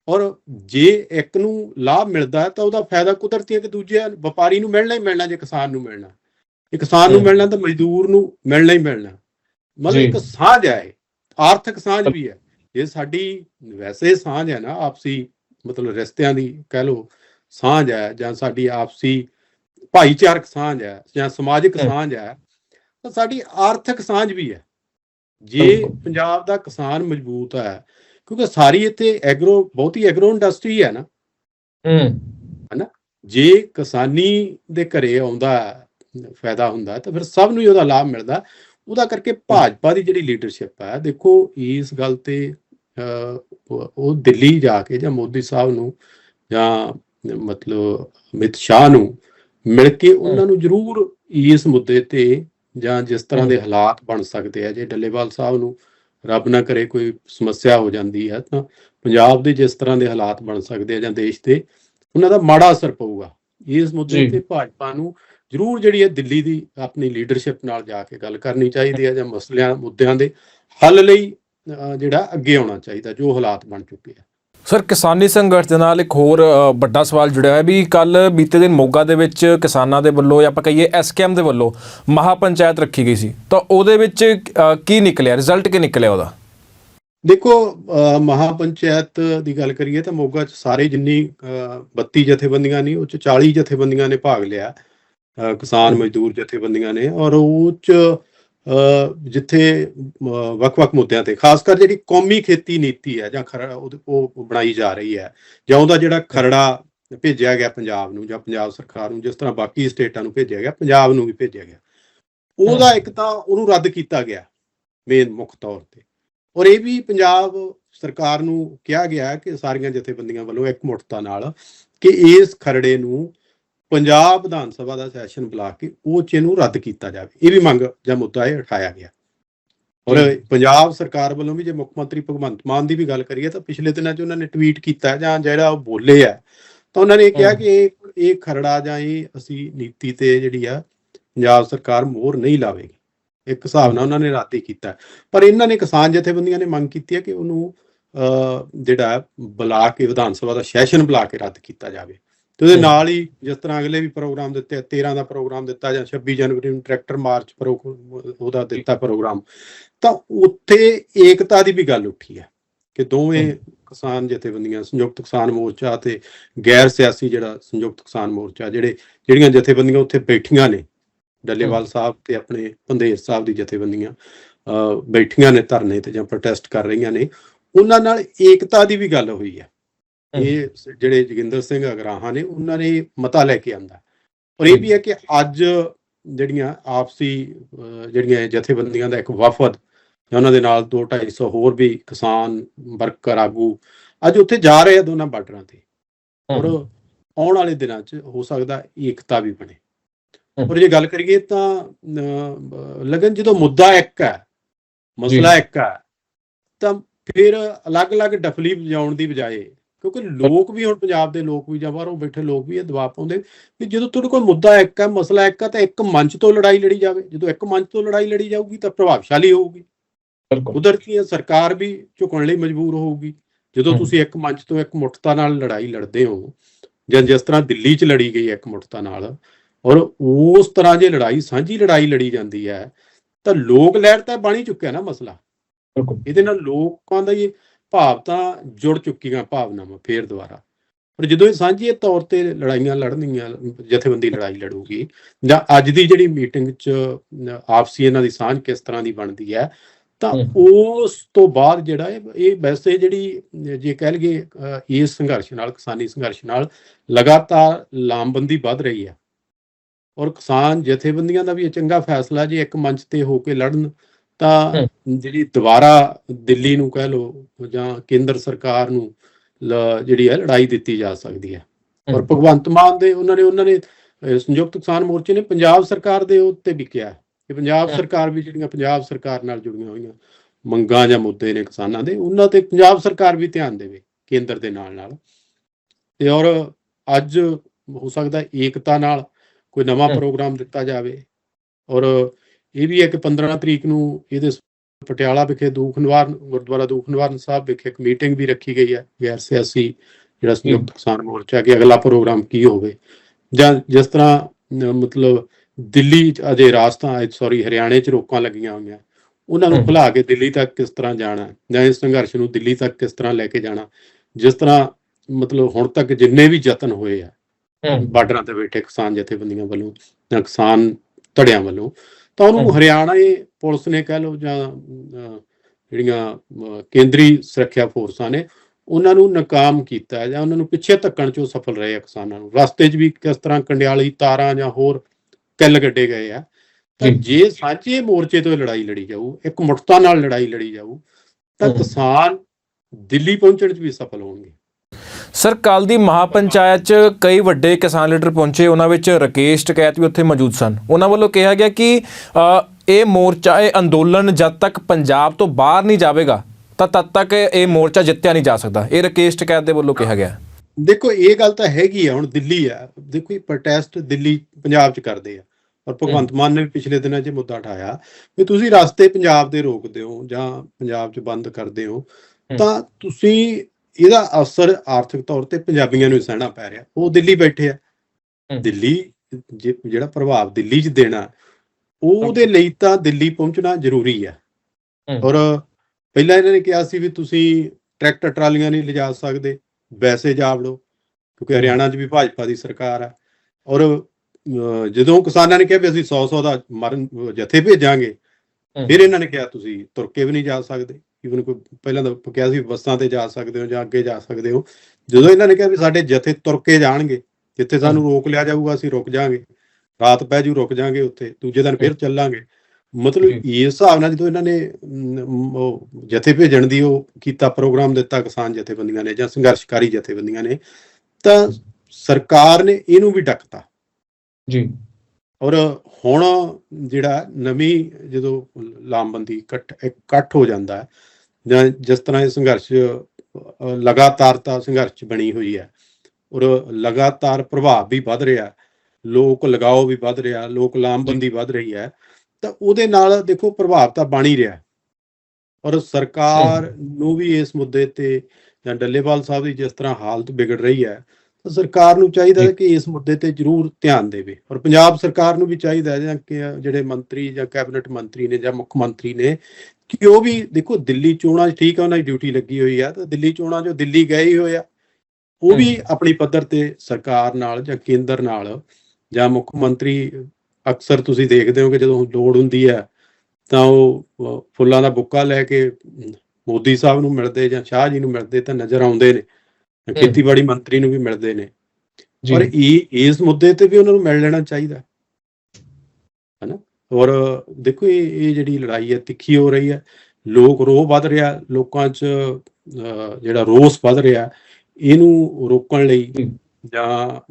ਔਰ ਜੇ ਇੱਕ ਨੂੰ ਲਾਭ ਮਿਲਦਾ ਤਾਂ ਉਹਦਾ ਫਾਇਦਾ ਕੁਦਰਤੀ ਹੈ ਕਿ ਦੂਜੇ ਵਪਾਰੀ ਨੂੰ ਮਿਲਣਾ ਹੀ ਮਿਲਣਾ ਜੇ ਕਿਸਾਨ ਨੂੰ ਮਿਲਣਾ ਜੇ ਕਿਸਾਨ ਨੂੰ। ਮਿਲਣਾ ਤਾਂ ਮਜ਼ਦੂਰ ਨੂੰ ਮਿਲਣਾ ਹੀ ਮਿਲਣਾ ਮਤਲਬ। ਇੱਕ ਸਾਂਝ ਹੈ। ਆਰਥਿਕ ਸਾਂਝ ਵੀ ਹੈ ਇਹ ਸਾਡੀ ਵੈਸੇ ਸਾਂਝ ਹੈ ਨਾ ਆਪਸੀ ਮਤਲਬ ਰਿਸ਼ਤਿਆਂ ਦੀ ਕਹਿ ਲਓ ਸਾਂਝ ਹੈ ਜਾਂ ਸਾਡੀ ਆਪਸੀ ਭਾਈਚਾਰਕ ਸਾਂਝ ਹੈ ਜਾਂ ਸਮਾਜਿਕ। ਸਾਂਝ ਹੈ ਤਾਂ ਸਾਡੀ ਆਰਥਿਕ ਸਾਂਝ ਵੀ ਹੈ। ਜੇ। ਪੰਜਾਬ ਦਾ ਕਿਸਾਨ ਮਜ਼ਬੂਤ ਹੈ ਕਿਉਂਕਿ ਸਾਰੀ ਇੱਥੇ ਐਗਰੋ ਬਹੁਤੀ ਐਗਰੋ ਇੰਡਸਟਰੀ ਹੈ ਨਾ। ਹੂੰ। ਜੇ ਕਿਸਾਨੀ ਦੇ ਘਰੇ ਆਉਂਦਾ ਫਾਇਦਾ ਹੁੰਦਾ ਤਾਂ ਫਿਰ ਸਭ ਨੂੰ ਹੀ ਉਹਦਾ ਲਾਭ ਮਿਲਦਾ। ਉਹਦਾ ਕਰਕੇ ਭਾਜਪਾ ਦੀ ਜਿਹੜੀ ਲੀਡਰਸ਼ਿਪ ਹੈ ਦੇਖੋ ਇਸ ਗੱਲ ਤੇ ਉਹ ਦਿੱਲੀ ਜਾ ਕੇ ਜਾਂ ਮੋਦੀ ਸਾਹਿਬ ਨੂੰ ਜਾਂ ਮਤਲਬ ਅਮਿਤ ਸ਼ਾਹ ਨੂੰ ਮਿਲ ਕੇ ਉਹਨਾਂ ਨੂੰ ਜ਼ਰੂਰ ਇਸ ਮੁੱਦੇ ਤੇ ਜਾਂ ਜਿਸ ਤਰ੍ਹਾਂ ਦੇ ਹਾਲਾਤ ਬਣ ਸਕਦੇ ਆ ਜੇ ਡੱਲੇਵਾਲ ਸਾਹਿਬ ਨੂੰ ਰੱਬ ਨਾ ਕਰੇ ਕੋਈ ਸਮੱਸਿਆ ਹੋ ਜਾਂਦੀ ਹੈ ਤਾਂ ਪੰਜਾਬ ਦੇ ਜਿਸ ਤਰ੍ਹਾਂ ਦੇ ਹਾਲਾਤ ਬਣ ਸਕਦੇ ਆ ਜਾਂ ਦੇਸ਼ ਦੇ ਉਹਨਾਂ ਦਾ ਮਾੜਾ ਅਸਰ ਪਊਗਾ ਇਸ ਮੁੱਦੇ। ਤੇ ਭਾਜਪਾ ਨੂੰ ਜ਼ਰੂਰ ਜਿਹੜੀ ਹੈ ਦਿੱਲੀ ਦੀ ਆਪਣੀ ਲੀਡਰਸ਼ਿਪ ਨਾਲ ਜਾ ਕੇ ਗੱਲ ਕਰਨੀ ਚਾਹੀਦੀ ਹੈ ਜਾਂ ਮਸਲਿਆਂ ਮੁੱਦਿਆਂ ਦੇ ਹੱਲ ਲਈ ਜਿਹੜਾ ਅੱਗੇ ਆਉਣਾ ਚਾਹੀਦਾ ਜੋ ਹਾਲਾਤ ਬਣ ਚੁੱਕੇ ਆ ਸਰ ਕਿਸਾਨੀ ਸੰਘਰਸ਼ ਦੇ ਨਾਲ ਇੱਕ ਹੋਰ ਵੱਡਾ ਸਵਾਲ ਜੁੜਿਆ ਹੈ ਵੀ ਕੱਲ ਬੀਤੇ ਦਿਨ ਮੋਗਾ ਦੇ ਵਿੱਚ ਕਿਸਾਨਾਂ ਦੇ ਵੱਲੋਂ ਜਾਂ ਆਪਾਂ ਕਹੀਏ ਐਸਕੇਐਮ ਦੇ ਵੱਲੋਂ ਮਹਾ ਪੰਚਾਇਤ ਰੱਖੀ ਗਈ ਸੀ। ਤਾਂ ਉਹਦੇ ਵਿੱਚ ਕੀ ਨਿਕਲਿਆ? ਰਿਜ਼ਲਟ ਕੀ ਨਿਕਲਿਆ ਉਹਦਾ? ਦੇਖੋ ਅਹ, ਮਹਾਪੰਚਾਇਤ ਦੀ ਗੱਲ ਕਰੀਏ ਤਾਂ ਮੋਗਾ ਚ ਸਾਰੇ ਜਿੰਨੀ ਅਹ, 32 ਜਥੇਬੰਦੀਆਂ ਨਹੀਂ ਉਹ ਚ 40 ਜਥੇਬੰਦੀਆਂ ਨੇ ਭਾਗ ਲਿਆ। ਕਿਸਾਨ ਮਜ਼ਦੂਰ ਜਥੇਬੰਦੀਆਂ ਨੇ ਔਰ ਉਹ ਚ ਜਿੱਥੇ ਵੱਖ-ਵੱਖ ਮੁੱਦਿਆਂ ਤੇ ਖਾਸ ਕਰ ਜਿਹੜੀ ਕੌਮੀ ਖੇਤੀ ਨੀਤੀ ਹੈ ਜਾਂ ਉਹ ਬਣਾਈ ਜਾ ਰਹੀ ਹੈ ਜਾਂ ਉਹਦਾ ਜਿਹੜਾ ਖਰੜਾ ਭੇਜਿਆ ਗਿਆ ਪੰਜਾਬ ਨੂੰ ਜਾਂ ਪੰਜਾਬ ਸਰਕਾਰ ਨੂੰ ਜਿਸ ਤਰ੍ਹਾਂ ਬਾਕੀ ਸਟੇਟਾਂ ਨੂੰ ਭੇਜਿਆ ਗਿਆ ਪੰਜਾਬ ਨੂੰ ਵੀ ਭੇਜਿਆ ਗਿਆ। ਉਹਦਾ ਇੱਕ ਤਾਂ ਉਹਨੂੰ ਰੱਦ ਕੀਤਾ ਗਿਆ ਮੇਨ ਮੁੱਖ ਤੌਰ ਤੇ। ਔਰ ਇਹ ਵੀ ਪੰਜਾਬ ਸਰਕਾਰ ਨੂੰ ਕਿਹਾ ਗਿਆ ਕਿ ਸਾਰੀਆਂ ਜਥੇਬੰਦੀਆਂ ਵੱਲੋਂ ਇਕਮੁੱਠਤਾ ਨਾਲ ਕਿ ਇਸ ਖਰੜੇ ਨੂੰ ਪੰਜਾਬ ਵਿਧਾਨ ਸਭਾ ਦਾ ਸੈਸ਼ਨ ਬੁਲਾ ਕੇ ਉਹ ਚ ਇਹਨੂੰ ਰੱਦ ਕੀਤਾ ਜਾਵੇ। ਇਹ ਵੀ ਮੰਗ ਜਾਂ ਮੁੱਦਾ ਇਹ ਉਠਾਇਆ ਗਿਆ। ਔਰ। ਪੰਜਾਬ ਸਰਕਾਰ ਵੱਲੋਂ ਵੀ ਜੇ ਮੁੱਖ ਮੰਤਰੀ ਭਗਵੰਤ ਮਾਨ ਦੀ ਵੀ ਗੱਲ ਕਰੀਏ ਤਾਂ ਪਿਛਲੇ ਦਿਨਾਂ 'ਚ ਉਹਨਾਂ ਨੇ ਟਵੀਟ ਕੀਤਾ ਜਾਂ ਜਿਹੜਾ ਉਹ ਬੋਲੇ ਆ ਤਾਂ ਉਹਨਾਂ ਨੇ ਇਹ ਕਿਹਾ। ਕਿ ਇਹ ਇਹ ਖਰੜਾ ਜਾਂ ਇਹ ਅਸੀਂ ਨੀਤੀ ਤੇ ਜਿਹੜੀ ਆ ਪੰਜਾਬ ਸਰਕਾਰ ਮੋਹਰ ਨਹੀਂ ਲਾਵੇਗੀ। ਇੱਕ ਹਿਸਾਬ ਨਾਲ ਉਹਨਾਂ ਨੇ ਹੀ ਕੀਤਾ। ਪਰ ਇਹਨਾਂ ਨੇ ਕਿਸਾਨ ਜਥੇਬੰਦੀਆਂ ਨੇ ਮੰਗ ਕੀਤੀ ਹੈ ਕਿ ਉਹਨੂੰ ਜਿਹੜਾ ਬੁਲਾ ਕੇ ਵਿਧਾਨ ਸਭਾ ਦਾ ਸੈਸ਼ਨ ਬੁਲਾ ਕੇ ਰੱਦ ਕੀਤਾ ਜਾਵੇ। ਤੇ ਉਹਦੇ। ਨਾਲ ਹੀ ਜਿਸ ਤਰ੍ਹਾਂ ਅਗਲੇ ਵੀ ਪ੍ਰੋਗਰਾਮ ਦਿੱਤੇ ਆ, 13 ਦਾ ਪ੍ਰੋਗਰਾਮ ਦਿੱਤਾ ਜਾਂ 26 ਜਨਵਰੀ ਨੂੰ ਟਰੈਕਟਰ ਮਾਰਚ ਉਹਦਾ ਦਿੱਤਾ ਪ੍ਰੋਗਰਾਮ ਤਾਂ ਉੱਥੇ ਏਕਤਾ ਦੀ ਵੀ ਗੱਲ ਉੱਠੀ ਹੈ ਕਿ ਦੋਵੇਂ ਕਿਸਾਨ ਜਥੇਬੰਦੀਆਂ ਸੰਯੁਕਤ ਕਿਸਾਨ ਮੋਰਚਾ ਤੇ ਗੈਰ ਸਿਆਸੀ ਜਿਹੜਾ ਸੰਯੁਕਤ ਕਿਸਾਨ ਮੋਰਚਾ ਜਿਹੜੇ ਜਿਹੜੀਆਂ ਜਥੇਬੰਦੀਆਂ ਉੱਥੇ ਬੈਠੀਆਂ ਨੇ ਡੱਲੇਵਾਲ ਸਾਹਿਬ ਤੇ ਆਪਣੇ ਪੰਦੇਰ ਸਾਹਿਬ ਦੀ ਜਥੇਬੰਦੀਆਂ ਬੈਠੀਆਂ ਨੇ ਧਰਨੇ ਤੇ ਜਾਂ ਪ੍ਰੋਟੈਸਟ ਕਰ ਰਹੀਆਂ ਨੇ ਉਹਨਾਂ ਨਾਲ ਏਕਤਾ ਦੀ ਵੀ ਗੱਲ ਹੋਈ ਹੈ। ਇਹ ਜਿਹੜੇ ਜੋਗਿੰਦਰ ਸਿੰਘ ਅਗਰਾਹਾਂ ਨੇ ਉਹਨਾਂ ਨੇ ਮਤਾ ਲੈ ਕੇ ਆਂਦਾ। ਔਰ ਇਹ ਵੀ ਹੈ ਕਿ ਅੱਜ ਜਿਹੜੀਆਂ ਆਪਸੀ ਜਿਹੜੀਆਂ ਜਥੇਬੰਦੀਆਂ ਦਾ ਇੱਕ ਵਫਦ ਉਹਨਾਂ ਦੇ ਨਾਲ 2 250 ਹੋਰ ਵੀ ਕਿਸਾਨ ਵਰਕਰ ਆਗੂ ਅੱਜ ਉੱਥੇ ਜਾ ਰਹੇ ਆ ਦੋਨਾਂ ਬਾਰਡਰਾਂ ਤੇ। ਔਰ ਆਉਣ ਵਾਲੇ ਦਿਨਾਂ 'ਚ ਹੋ ਸਕਦਾ ਏਕਤਾ ਵੀ ਬਣੇ। ਔਰ ਜੇ ਗੱਲ ਕਰੀਏ ਤਾਂ ਲਗਨ ਜਦੋਂ ਮੁੱਦਾ ਇੱਕ ਹੈ ਮਸਲਾ ਇੱਕ ਹੈ ਤਾਂ ਫਿਰ ਅਲੱਗ-ਅਲੱਗ ਡਫਲੀ ਵਜਾਉਣ ਦੀ ਬਜਾਏ ਕਿਉਂਕਿ ਲੋਕ ਵੀ ਹੁਣ ਪੰਜਾਬ ਦੇ ਲੋਕ ਵੀ ਜਾਂ ਬਾਹਰੋਂ ਬੈਠੇ ਲੋਕ ਵੀ ਇਹ ਦਬਾਅ ਪਾਉਂਦੇ ਕਿ ਜਦੋਂ ਤੁਹਾਡੇ ਕੋਲ ਮੁੱਦਾ ਇੱਕ ਹੈ ਮਸਲਾ ਇੱਕ ਹੈ ਤਾਂ ਇੱਕ ਮੰਚ ਤੋਂ ਲੜਾਈ ਲੜੀ ਜਾਵੇ। ਜਦੋਂ ਇੱਕ ਮੰਚ ਤੋਂ ਲੜਾਈ ਲੜੀ ਜਾਊਗੀ ਤਾਂ ਪ੍ਰਭਾਵਸ਼ਾਲੀ ਹੋਊਗੀ। ਬਿਲਕੁਲ। ਕੁਦਰਤੀ ਸਰਕਾਰ ਵੀ ਝੁਕਣ ਲਈ ਮਜਬੂਰ ਹੋਊਗੀ। ਜਦੋਂ। ਤੁਸੀਂ ਇੱਕ ਮੰਚ ਤੋਂ ਇੱਕ ਮੁੱਠਤਾ ਨਾਲ ਲੜਾਈ ਲੜਦੇ ਹੋ ਜਾਂ ਜਿਸ ਤਰ੍ਹਾਂ ਦਿੱਲੀ 'ਚ ਲੜੀ ਗਈ ਇੱਕ ਮੁੱਠਤਾ ਨਾਲ ਔਰ ਉਸ ਤਰ੍ਹਾਂ ਜੇ ਲੜਾਈ ਸਾਂਝੀ ਲੜਾਈ ਲੜੀ ਜਾਂਦੀ ਹੈ ਤਾਂ ਲੋਕ ਲਹਿਰ ਤਾਂ ਬਣ ਹੀ ਚੁੱਕਿਆ ਨਾ ਮਸਲਾ। ਬਿਲਕੁਲ। ਇਹਦੇ ਨਾਲ ਲੋਕਾਂ ਦਾ ਇਹ ਭਾਵ ਤਾਂ ਜੁੜ ਚੁੱਕੀਆਂ ਭਾਵਨਾਵਾਂ ਫੇਰ ਦੁਬਾਰਾ ਪਰ ਜਦੋਂ ਇਹ ਸਾਂਝੇ ਤੌਰ ਤੇ ਲੜਾਈਆਂ ਲੜਨਗੀਆਂ ਜਥੇਬੰਦੀ ਲੜਾਈ ਲੜੂਗੀ ਜਾਂ ਅੱਜ ਦੀ ਜਿਹੜੀ ਮੀਟਿੰਗ 'ਚ ਆਪਸੀ ਇਹਨਾਂ ਦੀ ਸਾਂਝ ਕਿਸ ਤਰ੍ਹਾਂ ਦੀ ਬਣਦੀ ਹੈ ਤਾਂ। ਉਸ ਤੋਂ ਬਾਅਦ ਜਿਹੜਾ ਇਹ ਵੈਸੇ ਜਿਹੜੀ ਜੇ ਕਹਿ ਲਈਏ ਇਸ ਸੰਘਰਸ਼ ਨਾਲ ਕਿਸਾਨੀ ਸੰਘਰਸ਼ ਨਾਲ ਲਗਾਤਾਰ ਲਾਮਬੰਦੀ ਵੱਧ ਰਹੀ ਹੈ ਔਰ ਕਿਸਾਨ ਜਥੇਬੰਦੀਆਂ ਦਾ ਵੀ ਇਹ ਚੰਗਾ ਫੈਸਲਾ ਜੇ ਇੱਕ ਮੰਚ ਤੇ ਹੋ ਕੇ ਲੜਨ ਤਾਂ ਜਿਹੜੀ ਦੁਬਾਰਾ ਦਿੱਲੀ ਨੂੰ ਕਹਿ ਲੋ ਜਾਂ ਕੇਂਦਰ ਸਰਕਾਰ ਨੂੰ ਜਿਹੜੀ ਹੈ ਲੜਾਈ ਦਿੱਤੀ ਜਾ ਸਕਦੀ ਹੈ ਔਰ। ਭਗਵੰਤ ਮਾਨ ਦੇ ਉਹਨਾਂ ਨੇ ਉਹਨਾਂ ਨੇ ਸੰਯੁਕਤ ਕਿਸਾਨ ਮੋਰਚੇ ਨੇ ਪੰਜਾਬ ਸਰਕਾਰ ਦੇ ਉੱਤੇ ਵੀ ਕਿਹਾ ਕਿ ਪੰਜਾਬ। ਸਰਕਾਰ ਵੀ ਜਿਹੜੀਆਂ ਪੰਜਾਬ ਸਰਕਾਰ ਨਾਲ ਜੁੜੀਆਂ ਹੋਈਆਂ ਮੰਗਾਂ ਜਾਂ ਮੁੱਦੇ ਨੇ ਕਿਸਾਨਾਂ ਦੇ ਉਹਨਾਂ ਤੇ ਪੰਜਾਬ ਸਰਕਾਰ ਵੀ ਧਿਆਨ ਦੇਵੇ ਕੇਂਦਰ ਦੇ ਨਾਲ ਨਾਲ ਤੇ ਔਰ ਅੱਜ ਹੋ ਸਕਦਾ ਏਕਤਾ ਨਾਲ ਕੋਈ ਨਵਾਂ। ਪ੍ਰੋਗਰਾਮ ਦਿੱਤਾ ਜਾਵੇ ਔਰ ਇਹ ਵੀ ਹੈ ਕਿ 15 ਤਰੀਕ ਨੂੰ ਇਹਦੇ ਪਟਿਆਲਾ ਵਿਖੇ ਦੁੱਖ ਨਿਵਾਰਨ ਗੁਰਦੁਆਰਾ ਦੁੱਖ ਨਿਵਾਰਨ ਸਾਹਿਬ ਵਿਖੇ ਇੱਕ ਮੀਟਿੰਗ ਵੀ ਰੱਖੀ ਗਈ ਹੈ ਗੈਰ ਸਿਆਸੀ ਜਿਹੜਾ ਸੰਯੁਕਤ ਕਿਸਾਨ ਮੋਰਚਾ ਕਿ ਅਗਲਾ ਪ੍ਰੋਗਰਾਮ ਕੀ ਹੋਵੇ। ਜਾਂ ਜਿਸ ਤਰ੍ਹਾਂ ਮਤਲਬ ਦਿੱਲੀ ਚ ਅਜੇ ਰਾਜਸਥਾਨ ਸੌਰੀ ਹਰਿਆਣੇ ਚ ਰੋਕਾਂ ਲੱਗੀਆਂ ਹੋਈਆਂ ਉਹਨਾਂ ਨੂੰ। ਭੁਲਾ ਕੇ ਦਿੱਲੀ ਤੱਕ ਕਿਸ ਤਰ੍ਹਾਂ ਜਾਣਾ ਜਾਂ ਇਸ ਸੰਘਰਸ਼ ਨੂੰ ਦਿੱਲੀ ਤੱਕ ਕਿਸ ਤਰ੍ਹਾਂ ਲੈ ਕੇ ਜਾਣਾ ਜਿਸ ਤਰ੍ਹਾਂ ਮਤਲਬ ਹੁਣ ਤੱਕ ਜਿੰਨੇ ਵੀ ਯਤਨ ਹੋਏ ਆ ਬਾਰਡਰਾਂ ਤੇ ਬੈਠੇ ਕਿਸਾਨ ਜਥੇਬੰਦੀਆਂ ਵੱਲੋਂ ਜਾਂ ਕਿਸਾਨ ਧੜਿਆਂ ਵੱਲੋਂ ਤਾਂ ਉਹਨੂੰ। ਹਰਿਆਣਾ ਪੁਲਿਸ ਨੇ ਕਹਿ ਲਓ ਜਾਂ ਜਿਹੜੀਆਂ ਕੇਂਦਰੀ ਸੁਰੱਖਿਆ ਫੋਰਸਾਂ ਨੇ ਉਹਨਾਂ ਨੂੰ ਨਾਕਾਮ ਕੀਤਾ ਜਾਂ ਉਹਨਾਂ ਨੂੰ ਪਿੱਛੇ ਧੱਕਣ ਚੋਂ ਸਫਲ ਰਹੇ ਆ ਕਿਸਾਨਾਂ ਨੂੰ ਰਸਤੇ 'ਚ ਵੀ ਕਿਸ ਤਰ੍ਹਾਂ ਕੰਡਿਆਲੀ ਤਾਰਾਂ ਜਾਂ ਹੋਰ ਕਿੱਲ ਗੱਡੇ ਗਏ ਆ ਤਾਂ ਜੀ। ਸਾਂਝੇ ਮੋਰਚੇ ਤੋਂ ਲੜਾਈ ਲੜੀ ਜਾਊ ਇੱਕ ਮੁਠਤਾ ਨਾਲ ਲੜਾਈ ਲੜੀ ਜਾਊ ਤਾਂ। ਕਿਸਾਨ ਦਿੱਲੀ ਪਹੁੰਚਣ 'ਚ ਵੀ ਸਫਲ ਹੋਣਗੇ ਸਰ ਕੱਲ ਦੀ ਮਹਾਪੰਚਾਇਤ 'ਚ ਕਈ ਵੱਡੇ ਕਿਸਾਨ ਲੀਡਰ ਪਹੁੰਚੇ। ਉਹਨਾਂ ਵਿੱਚ ਰਕੇਸ਼ ਟਕੈਤ ਵੀ ਉੱਥੇ ਮੌਜੂਦ ਸਨ। ਉਹਨਾਂ ਵੱਲੋਂ ਕਿਹਾ ਗਿਆ ਕਿ ਇਹ ਮੋਰਚਾ ਇਹ ਅੰਦੋਲਨ ਜਦ ਤੱਕ ਪੰਜਾਬ ਤੋਂ ਬਾਹਰ ਨਹੀਂ ਜਾਵੇਗਾ ਤਾਂ ਤਦ ਤੱਕ ਇਹ ਮੋਰਚਾ ਜਿੱਤਿਆ ਨਹੀਂ ਜਾ ਸਕਦਾ। ਇਹ ਰਕੇਸ਼ ਟਕੈਤ ਦੇ ਵੱਲੋਂ ਕਿਹਾ ਗਿਆ ਦੇਖੋ ਇਹ ਗੱਲ ਤਾਂ ਹੈਗੀ ਆ ਹੁਣ ਦਿੱਲੀ ਆ। ਦੇਖੋ ਇਹ ਪ੍ਰੋਟੈਸਟ ਦਿੱਲੀ ਪੰਜਾਬ 'ਚ ਕਰਦੇ ਆ। ਔਰ ਭਗਵੰਤ ਮਾਨ ਨੇ ਵੀ ਪਿਛਲੇ ਦਿਨਾਂ 'ਚ ਮੁੱਦਾ ਉਠਾਇਆ। ਵੀ ਤੁਸੀਂ ਰਸਤੇ ਪੰਜਾਬ ਦੇ ਰੋਕਦੇ ਹੋ ਜਾਂ ਪੰਜਾਬ 'ਚ ਬੰਦ ਕਰਦੇ ਹੋ। ਤਾਂ ਤੁਸੀਂ ਇਹਦਾ ਅਸਰ ਆਰਥਿਕ ਤੌਰ ਤੇ ਪੰਜਾਬੀਆਂ ਨੂੰ ਹੀ ਸਹਿਣਾ ਪੈ ਰਿਹਾ ਉਹ ਦਿੱਲੀ ਬੈਠੇ ਆ। ਦਿੱਲੀ ਜਿਹੜਾ ਪ੍ਰਭਾਵ ਦਿੱਲੀ 'ਚ ਦੇਣਾ ਉਹਦੇ ਲਈ ਤਾਂ ਦਿੱਲੀ ਪਹੁੰਚਣਾ ਜ਼ਰੂਰੀ ਆ। ਔਰ ਪਹਿਲਾਂ ਇਹਨਾਂ ਨੇ ਕਿਹਾ ਸੀ ਵੀ ਤੁਸੀਂ ਟਰੈਕਟਰ ਟਰਾਲੀਆਂ ਨਹੀਂ ਲਿਜਾ ਸਕਦੇ ਵੈਸੇ ਜਾ ਵੜੋ ਕਿਉਂਕਿ ਹਰਿਆਣਾ 'ਚ ਵੀ ਭਾਜਪਾ ਦੀ ਸਰਕਾਰ ਆ ਔਰ ਜਦੋਂ ਕਿਸਾਨਾਂ ਨੇ ਕਿਹਾ ਵੀ ਅਸੀਂ 100 100 ਦਾ ਮਰਨ ਜਥੇ ਭੇਜਾਂਗੇ। ਫਿਰ ਇਹਨਾਂ ਨੇ ਕਿਹਾ ਤੁਸੀਂ ਤੁਰ ਕੇ ਵੀ ਨਹੀਂ ਜਾ ਸਕਦੇ ਇਵਨ ਕੋਈ ਪਹਿਲਾਂ ਤਾਂ ਕਿਹਾ ਸੀ ਬੱਸਾਂ ਤੇ ਜਾ ਸਕਦੇ ਹੋ ਜਾਂ ਅੱਗੇ ਜਾ ਸਕਦੇ ਹੋ। ਜਦੋਂ ਇਹਨਾਂ ਨੇ ਕਿਹਾ ਵੀ ਸਾਡੇ ਜਥੇ ਤੁਰ ਕੇ ਜਾਣਗੇ ਜਿੱਥੇ ਸਾਨੂੰ ਰੋਕ ਲਿਆ ਜਾਊਗਾ ਅਸੀਂ ਰੁਕ ਜਾਾਂਗੇ ਰਾਤ ਪੈ ਜੂ ਰੁਕ ਜਾਾਂਗੇ ਉੱਥੇ ਦੂਜੇ ਦਿਨ ਫਿਰ ਚੱਲਾਂਗੇ। ਮਤਲਬ ਇਸ ਹਿਸਾਬ ਨਾਲ ਜਦੋਂ ਇਹਨਾਂ ਨੇ ਜਥੇ ਭੇਜਣ ਦੀ ਉਹ ਕੀਤਾ ਪ੍ਰੋਗਰਾਮ ਦਿੱਤਾ ਕਿਸਾਨ ਜਥੇਬੰਦੀਆਂ ਨੇ ਜਾਂ ਸੰਘਰਸ਼ਕਾਰੀ ਜਥੇਬੰਦੀਆਂ ਨੇ ਤਾਂ ਸਰਕਾਰ ਨੇ ਇਹਨੂੰ ਵੀ ਡੱਕਤਾ। ਜੀ। ਔਰ ਹੁਣ ਜਿਹੜਾ ਨਵੀਂ ਜਦੋਂ ਲਾਮਬੰਦੀ ਇਕੱਠ ਇਕੱਠ ਹੋ ਜਾਂਦਾ ਹੈ ਜਾਂ ਜਿਸ ਤਰ੍ਹਾਂ ਇਹ ਸੰਘਰਸ਼ ਅ, ਲਗਾਤਾਰਤਾ ਸੰਘਰਸ਼ ਬਣੀ ਹੋਈ ਹੈ ਔਰ ਲਗਾਤਾਰ ਪ੍ਰਭਾਵ ਵੀ ਵੱਧ ਰਿਹਾ ਹੈ, ਲੋਕ ਲਗਾਓ ਵੀ ਵੱਧ ਰਿਹਾ ਲੋਕ ਲਾਮਬੰਦੀ ਵੱਧ ਰਹੀ ਹੈ ਤਾਂ ਉਹਦੇ ਨਾਲ ਦੇਖੋ ਪ੍ਰਭਾਵ ਤਾਂ ਬਣ ਹੀ ਰਿਹਾ। ਔਰ ਸਰਕਾਰ ਨੂੰ ਵੀ ਇਸ ਮੁੱਦੇ ਤੇ ਜਾਂ ਡੱਲੇਵਾਲ ਸਾਹਿਬ ਦੀ ਜਿਸ ਤਰ੍ਹਾਂ ਹਾਲਤ ਵਿਗੜ ਰਹੀ ਹੈ ਤਾਂ ਸਰਕਾਰ ਨੂੰ ਚਾਹੀਦਾ ਹੈ ਕਿ ਇਸ ਮੁੱਦੇ ਤੇ ਜ਼ਰੂਰ ਧਿਆਨ ਦੇਵੇ ਔਰ ਪੰਜਾਬ ਸਰਕਾਰ ਨੂੰ ਵੀ ਚਾਹੀਦਾ ਹੈ ਜਾਂ ਕਿ ਜਿਹੜੇ ਮੰਤਰੀ ਜਾਂ ਕੈਬਨਿਟ ਮੰਤਰੀ ਨੇ ਜਾਂ ਮੁੱਖ ਮੰਤਰੀ ਨੇ ਕਿ ਉਹ ਵੀ ਦੇਖੋ ਦਿੱਲੀ ਚੋਣਾਂ 'ਚ ਠੀਕ ਆ ਉਹਨਾਂ ਦੀ ਡਿਊਟੀ ਲੱਗੀ ਹੋਈ ਆ ਤਾਂ ਦਿੱਲੀ ਚੋਣਾਂ 'ਚੋਂ ਦਿੱਲੀ ਗਏ ਹੀ ਹੋਏ ਆ। ਉਹ ਵੀ ਆਪਣੀ ਪੱਧਰ ਤੇ ਸਰਕਾਰ ਨਾਲ ਜਾਂ ਕੇਂਦਰ ਨਾਲ ਜਾਂ ਮੁੱਖ ਮੰਤਰੀ ਅਕਸਰ ਤੁਸੀਂ ਦੇਖਦੇ ਹੋ ਕਿ ਜਦੋਂ ਲੋੜ ਹੁੰਦੀ ਹੈ ਤਾਂ ਉਹ ਫੁੱਲਾਂ ਦਾ ਬੁੱਕਾ ਲੈ ਕੇ ਮੋਦੀ ਸਾਹਿਬ ਨੂੰ ਮਿਲਦੇ ਜਾਂ ਸ਼ਾਹ ਜੀ ਨੂੰ ਮਿਲਦੇ ਤਾਂ ਨਜ਼ਰ ਆਉਂਦੇ ਨੇ। ਖੇਤੀਬਾੜੀ ਮੰਤਰੀ ਨੂੰ ਵੀ ਮਿਲਦੇ ਨੇ। ਪਰ ਇਹ ਇਸ ਮੁੱਦੇ ਤੇ ਵੀ ਉਹਨਾਂ ਨੂੰ ਮਿਲ ਲੈਣਾ ਚਾਹੀਦਾ। ਔਰ ਦੇਖੋ ਇਹ ਇਹ ਜਿਹੜੀ ਲੜਾਈ ਹੈ ਤਿੱਖੀ ਹੋ ਰਹੀ ਹੈ ਲੋਕ ਰੋਹ ਵੱਧ ਰਿਹਾ ਲੋਕਾਂ 'ਚ ਜਿਹੜਾ ਰੋਸ ਵੱਧ ਰਿਹਾ ਇਹਨੂੰ ਰੋਕਣ ਲਈ ਜੀ।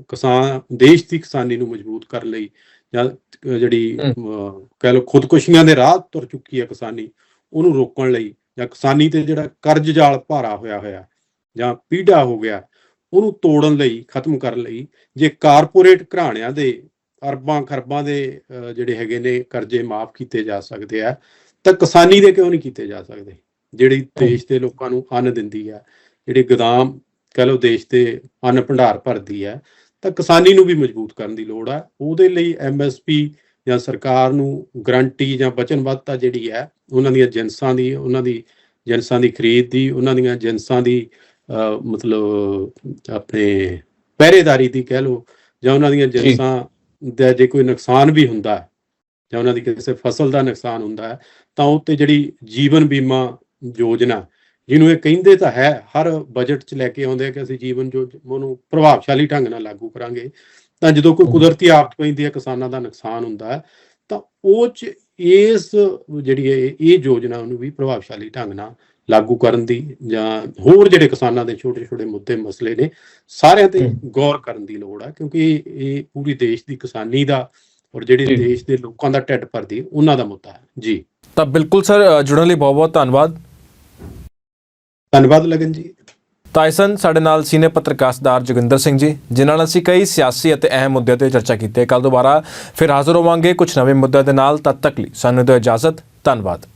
ਕਿਸਾਨ ਦੇਸ਼ ਦੀ ਕਿਸਾਨੀ ਨੂੰ ਮਜ਼ਬੂਤ ਕਰਨ ਲਈ ਜਾਂ ਜਿਹੜੀ ਕਹਿ ਲਓ ਖੁਦਕੁਸ਼ੀਆਂ ਦੇ ਰਾਹ ਤੁਰ ਚੁੱਕੀ ਹੈ ਕਿਸਾਨੀ ਉਹਨੂੰ ਰੋਕਣ ਲਈ ਜਾਂ ਕਿਸਾਨੀ ਤੇ ਜਿਹੜਾ ਕਰਜ਼ ਜਾਲ ਭਾਰਾ ਹੋਇਆ ਹੋਇਆ ਜਾਂ ਪੀੜਾ ਹੋ ਗਿਆ ਉਹਨੂੰ ਤੋੜਨ ਲਈ ਖਤਮ ਕਰਨ ਲਈ ਜੇ ਕਾਰਪੋਰੇਟ ਘਰਾਣਿਆਂ ਦੇ ਅਰਬਾਂ ਖਰਬਾਂ ਦੇ ਜਿਹੜੇ ਹੈਗੇ ਨੇ ਕਰਜ਼ੇ ਮਾਫ ਕੀਤੇ ਜਾ ਸਕਦੇ ਆ। ਤਾਂ ਕਿਸਾਨੀ ਦੇ ਕਿਉਂ ਨਹੀਂ ਕੀਤੇ ਜਾ ਸਕਦੇ? ਜਿਹੜੀ ਦੇਸ਼ ਦੇ ਲੋਕਾਂ ਨੂੰ ਅੰਨ ਦਿੰਦੀ ਆ ਜਿਹੜੀ ਗੋਦਾਮ ਕਹ ਲਓ ਦੇਸ਼ ਦੇ ਅੰਨ ਭੰਡਾਰ ਭਰਦੀ ਹੈ ਤਾਂ ਕਿਸਾਨੀ ਨੂੰ ਵੀ ਮਜ਼ਬੂਤ ਕਰਨ ਦੀ ਲੋੜ ਹੈ ਉਹਦੇ ਲਈ ਐਮਐਸਪੀ ਜਾਂ ਸਰਕਾਰ ਨੂੰ ਗਰੰਟੀ ਜਾਂ ਵਚਨਬੱਧਤਾ ਜਿਹੜੀ ਹੈ ਉਹਨਾਂ ਦੀਆਂ ਜਿੰਸਾਂ ਦੀ ਉਹਨਾਂ ਦੀ ਜਿੰਸਾਂ ਦੀ ਖਰੀਦ ਦੀ ਉਹਨਾਂ ਦੀਆਂ ਜਿੰਸਾਂ ਦੀ ਮਤਲਬ ਆਪਣੇ ਪਹਿਰੇਦਾਰੀ ਦੀ ਕਹਿ ਲਓ ਜਾਂ ਉਹਨਾਂ ਦੀਆਂ ਜਿੰਸਾਂ ਦਾ ਜੇ ਕੋਈ ਨੁਕਸਾਨ ਵੀ ਹੁੰਦਾ ਹੈ, ਜਾਂ ਉਹਨਾਂ ਦੀ ਕਿਸੇ ਫਸਲ ਦਾ ਨੁਕਸਾਨ ਹੁੰਦਾ ਹੈ, ਤਾਂ ਉਹ ਤੇ ਜਿਹੜੀ ਜੀਵਨ ਬੀਮਾ ਯੋਜਨਾ, ਜਿਹਨੂੰ ਇਹ ਕਹਿੰਦੇ ਤਾਂ ਹੈ, ਹਰ ਬਜਟ 'ਚ ਲੈ ਕੇ ਆਉਂਦੇ ਆ ਕਿ ਅਸੀਂ ਜੀਵਨ ਜੋ ਉਹਨੂੰ ਪ੍ਰਭਾਵਸ਼ਾਲੀ ਢੰਗ ਨਾਲ ਲਾਗੂ ਕਰਾਂਗੇ, ਤਾਂ ਜਦੋਂ ਕੋਈ ਕੁਦਰਤੀ ਆਫਤ ਪੈਂਦੀ ਹੈ, ਕਿਸਾਨਾਂ ਦਾ ਨੁਕਸਾਨ ਹੁੰਦਾ ਹੈ, ਤਾਂ ਉਹ 'ਚ ਇਸ ਜਿਹੜੀ ਹੈ ਇਹ ਯੋਜਨਾ ਨੂੰ ਵੀ ਪ੍ਰਭਾਵਸ਼ਾਲੀ ਢੰਗ ਨਾਲ ਲਾਗੂ ਕਰਨ ਦੀ ਜਾਂ ਹੋਰ ਜਿਹੜੇ ਕਿਸਾਨਾਂ ਦੇ ਛੋਟੇ ਛੋਟੇ ਮੁੱਦੇ ਮਸਲੇ ਨੇ ਸਾਰਿਆਂ ਤੇ। ਗੌਰ ਕਰਨ ਦੀ ਲੋੜ ਹੈ ਕਿਉਂਕਿ ਇਹ- ਪੂਰੀ ਦੇਸ਼ ਦੀ ਕਿਸਾਨੀ ਦਾ ਔਰ ਜਿਹੜੇ। ਦੇਸ਼ ਦੇ ਲੋਕਾਂ ਦਾ ਢਿੱਡ ਭਰਦੀ ਉਹਨਾਂ ਦਾ ਮੁੱਦਾ ਹੈ ਜੀ ਤਾਂ ਬਿਲਕੁਲ ਸਰ ਜੁੜਨ ਲਈ ਬਹੁਤ ਬਹੁਤ ਧੰਨਵਾਦ ਧੰਨਵਾਦ ਲਗਨ ਜੀ ਤਾਇਸਨ ਸਾਡੇ ਨਾਲ ਸੀਨੀਅਰ ਪੱਤਰਕਾਰ ਜੋਗਿੰਦਰ ਸਿੰਘ ਜੀ, ਜਿਨ੍ਹਾਂ ਨਾਲ ਅਸੀਂ ਕਈ ਸਿਆਸੀ ਅਤੇ ਅਹਿਮ ਮੁੱਦਿਆਂ ਤੇ ਚਰਚਾ ਕੀਤੀ ਹੈ। ਕੱਲ ਦੁਬਾਰਾ ਫਿਰ ਹਾਜ਼ਰ ਹੋਵਾਂਗੇ ਕੁਝ ਨਵੇਂ ਮੁੱਦਿਆਂ ਦੇ ਨਾਲ, ਤਦ ਤੱਕ ਲਈ ਸਾਨੂੰ ਦਿਓ ਇਜਾਜ਼ਤ। ਧੰਨਵਾਦ।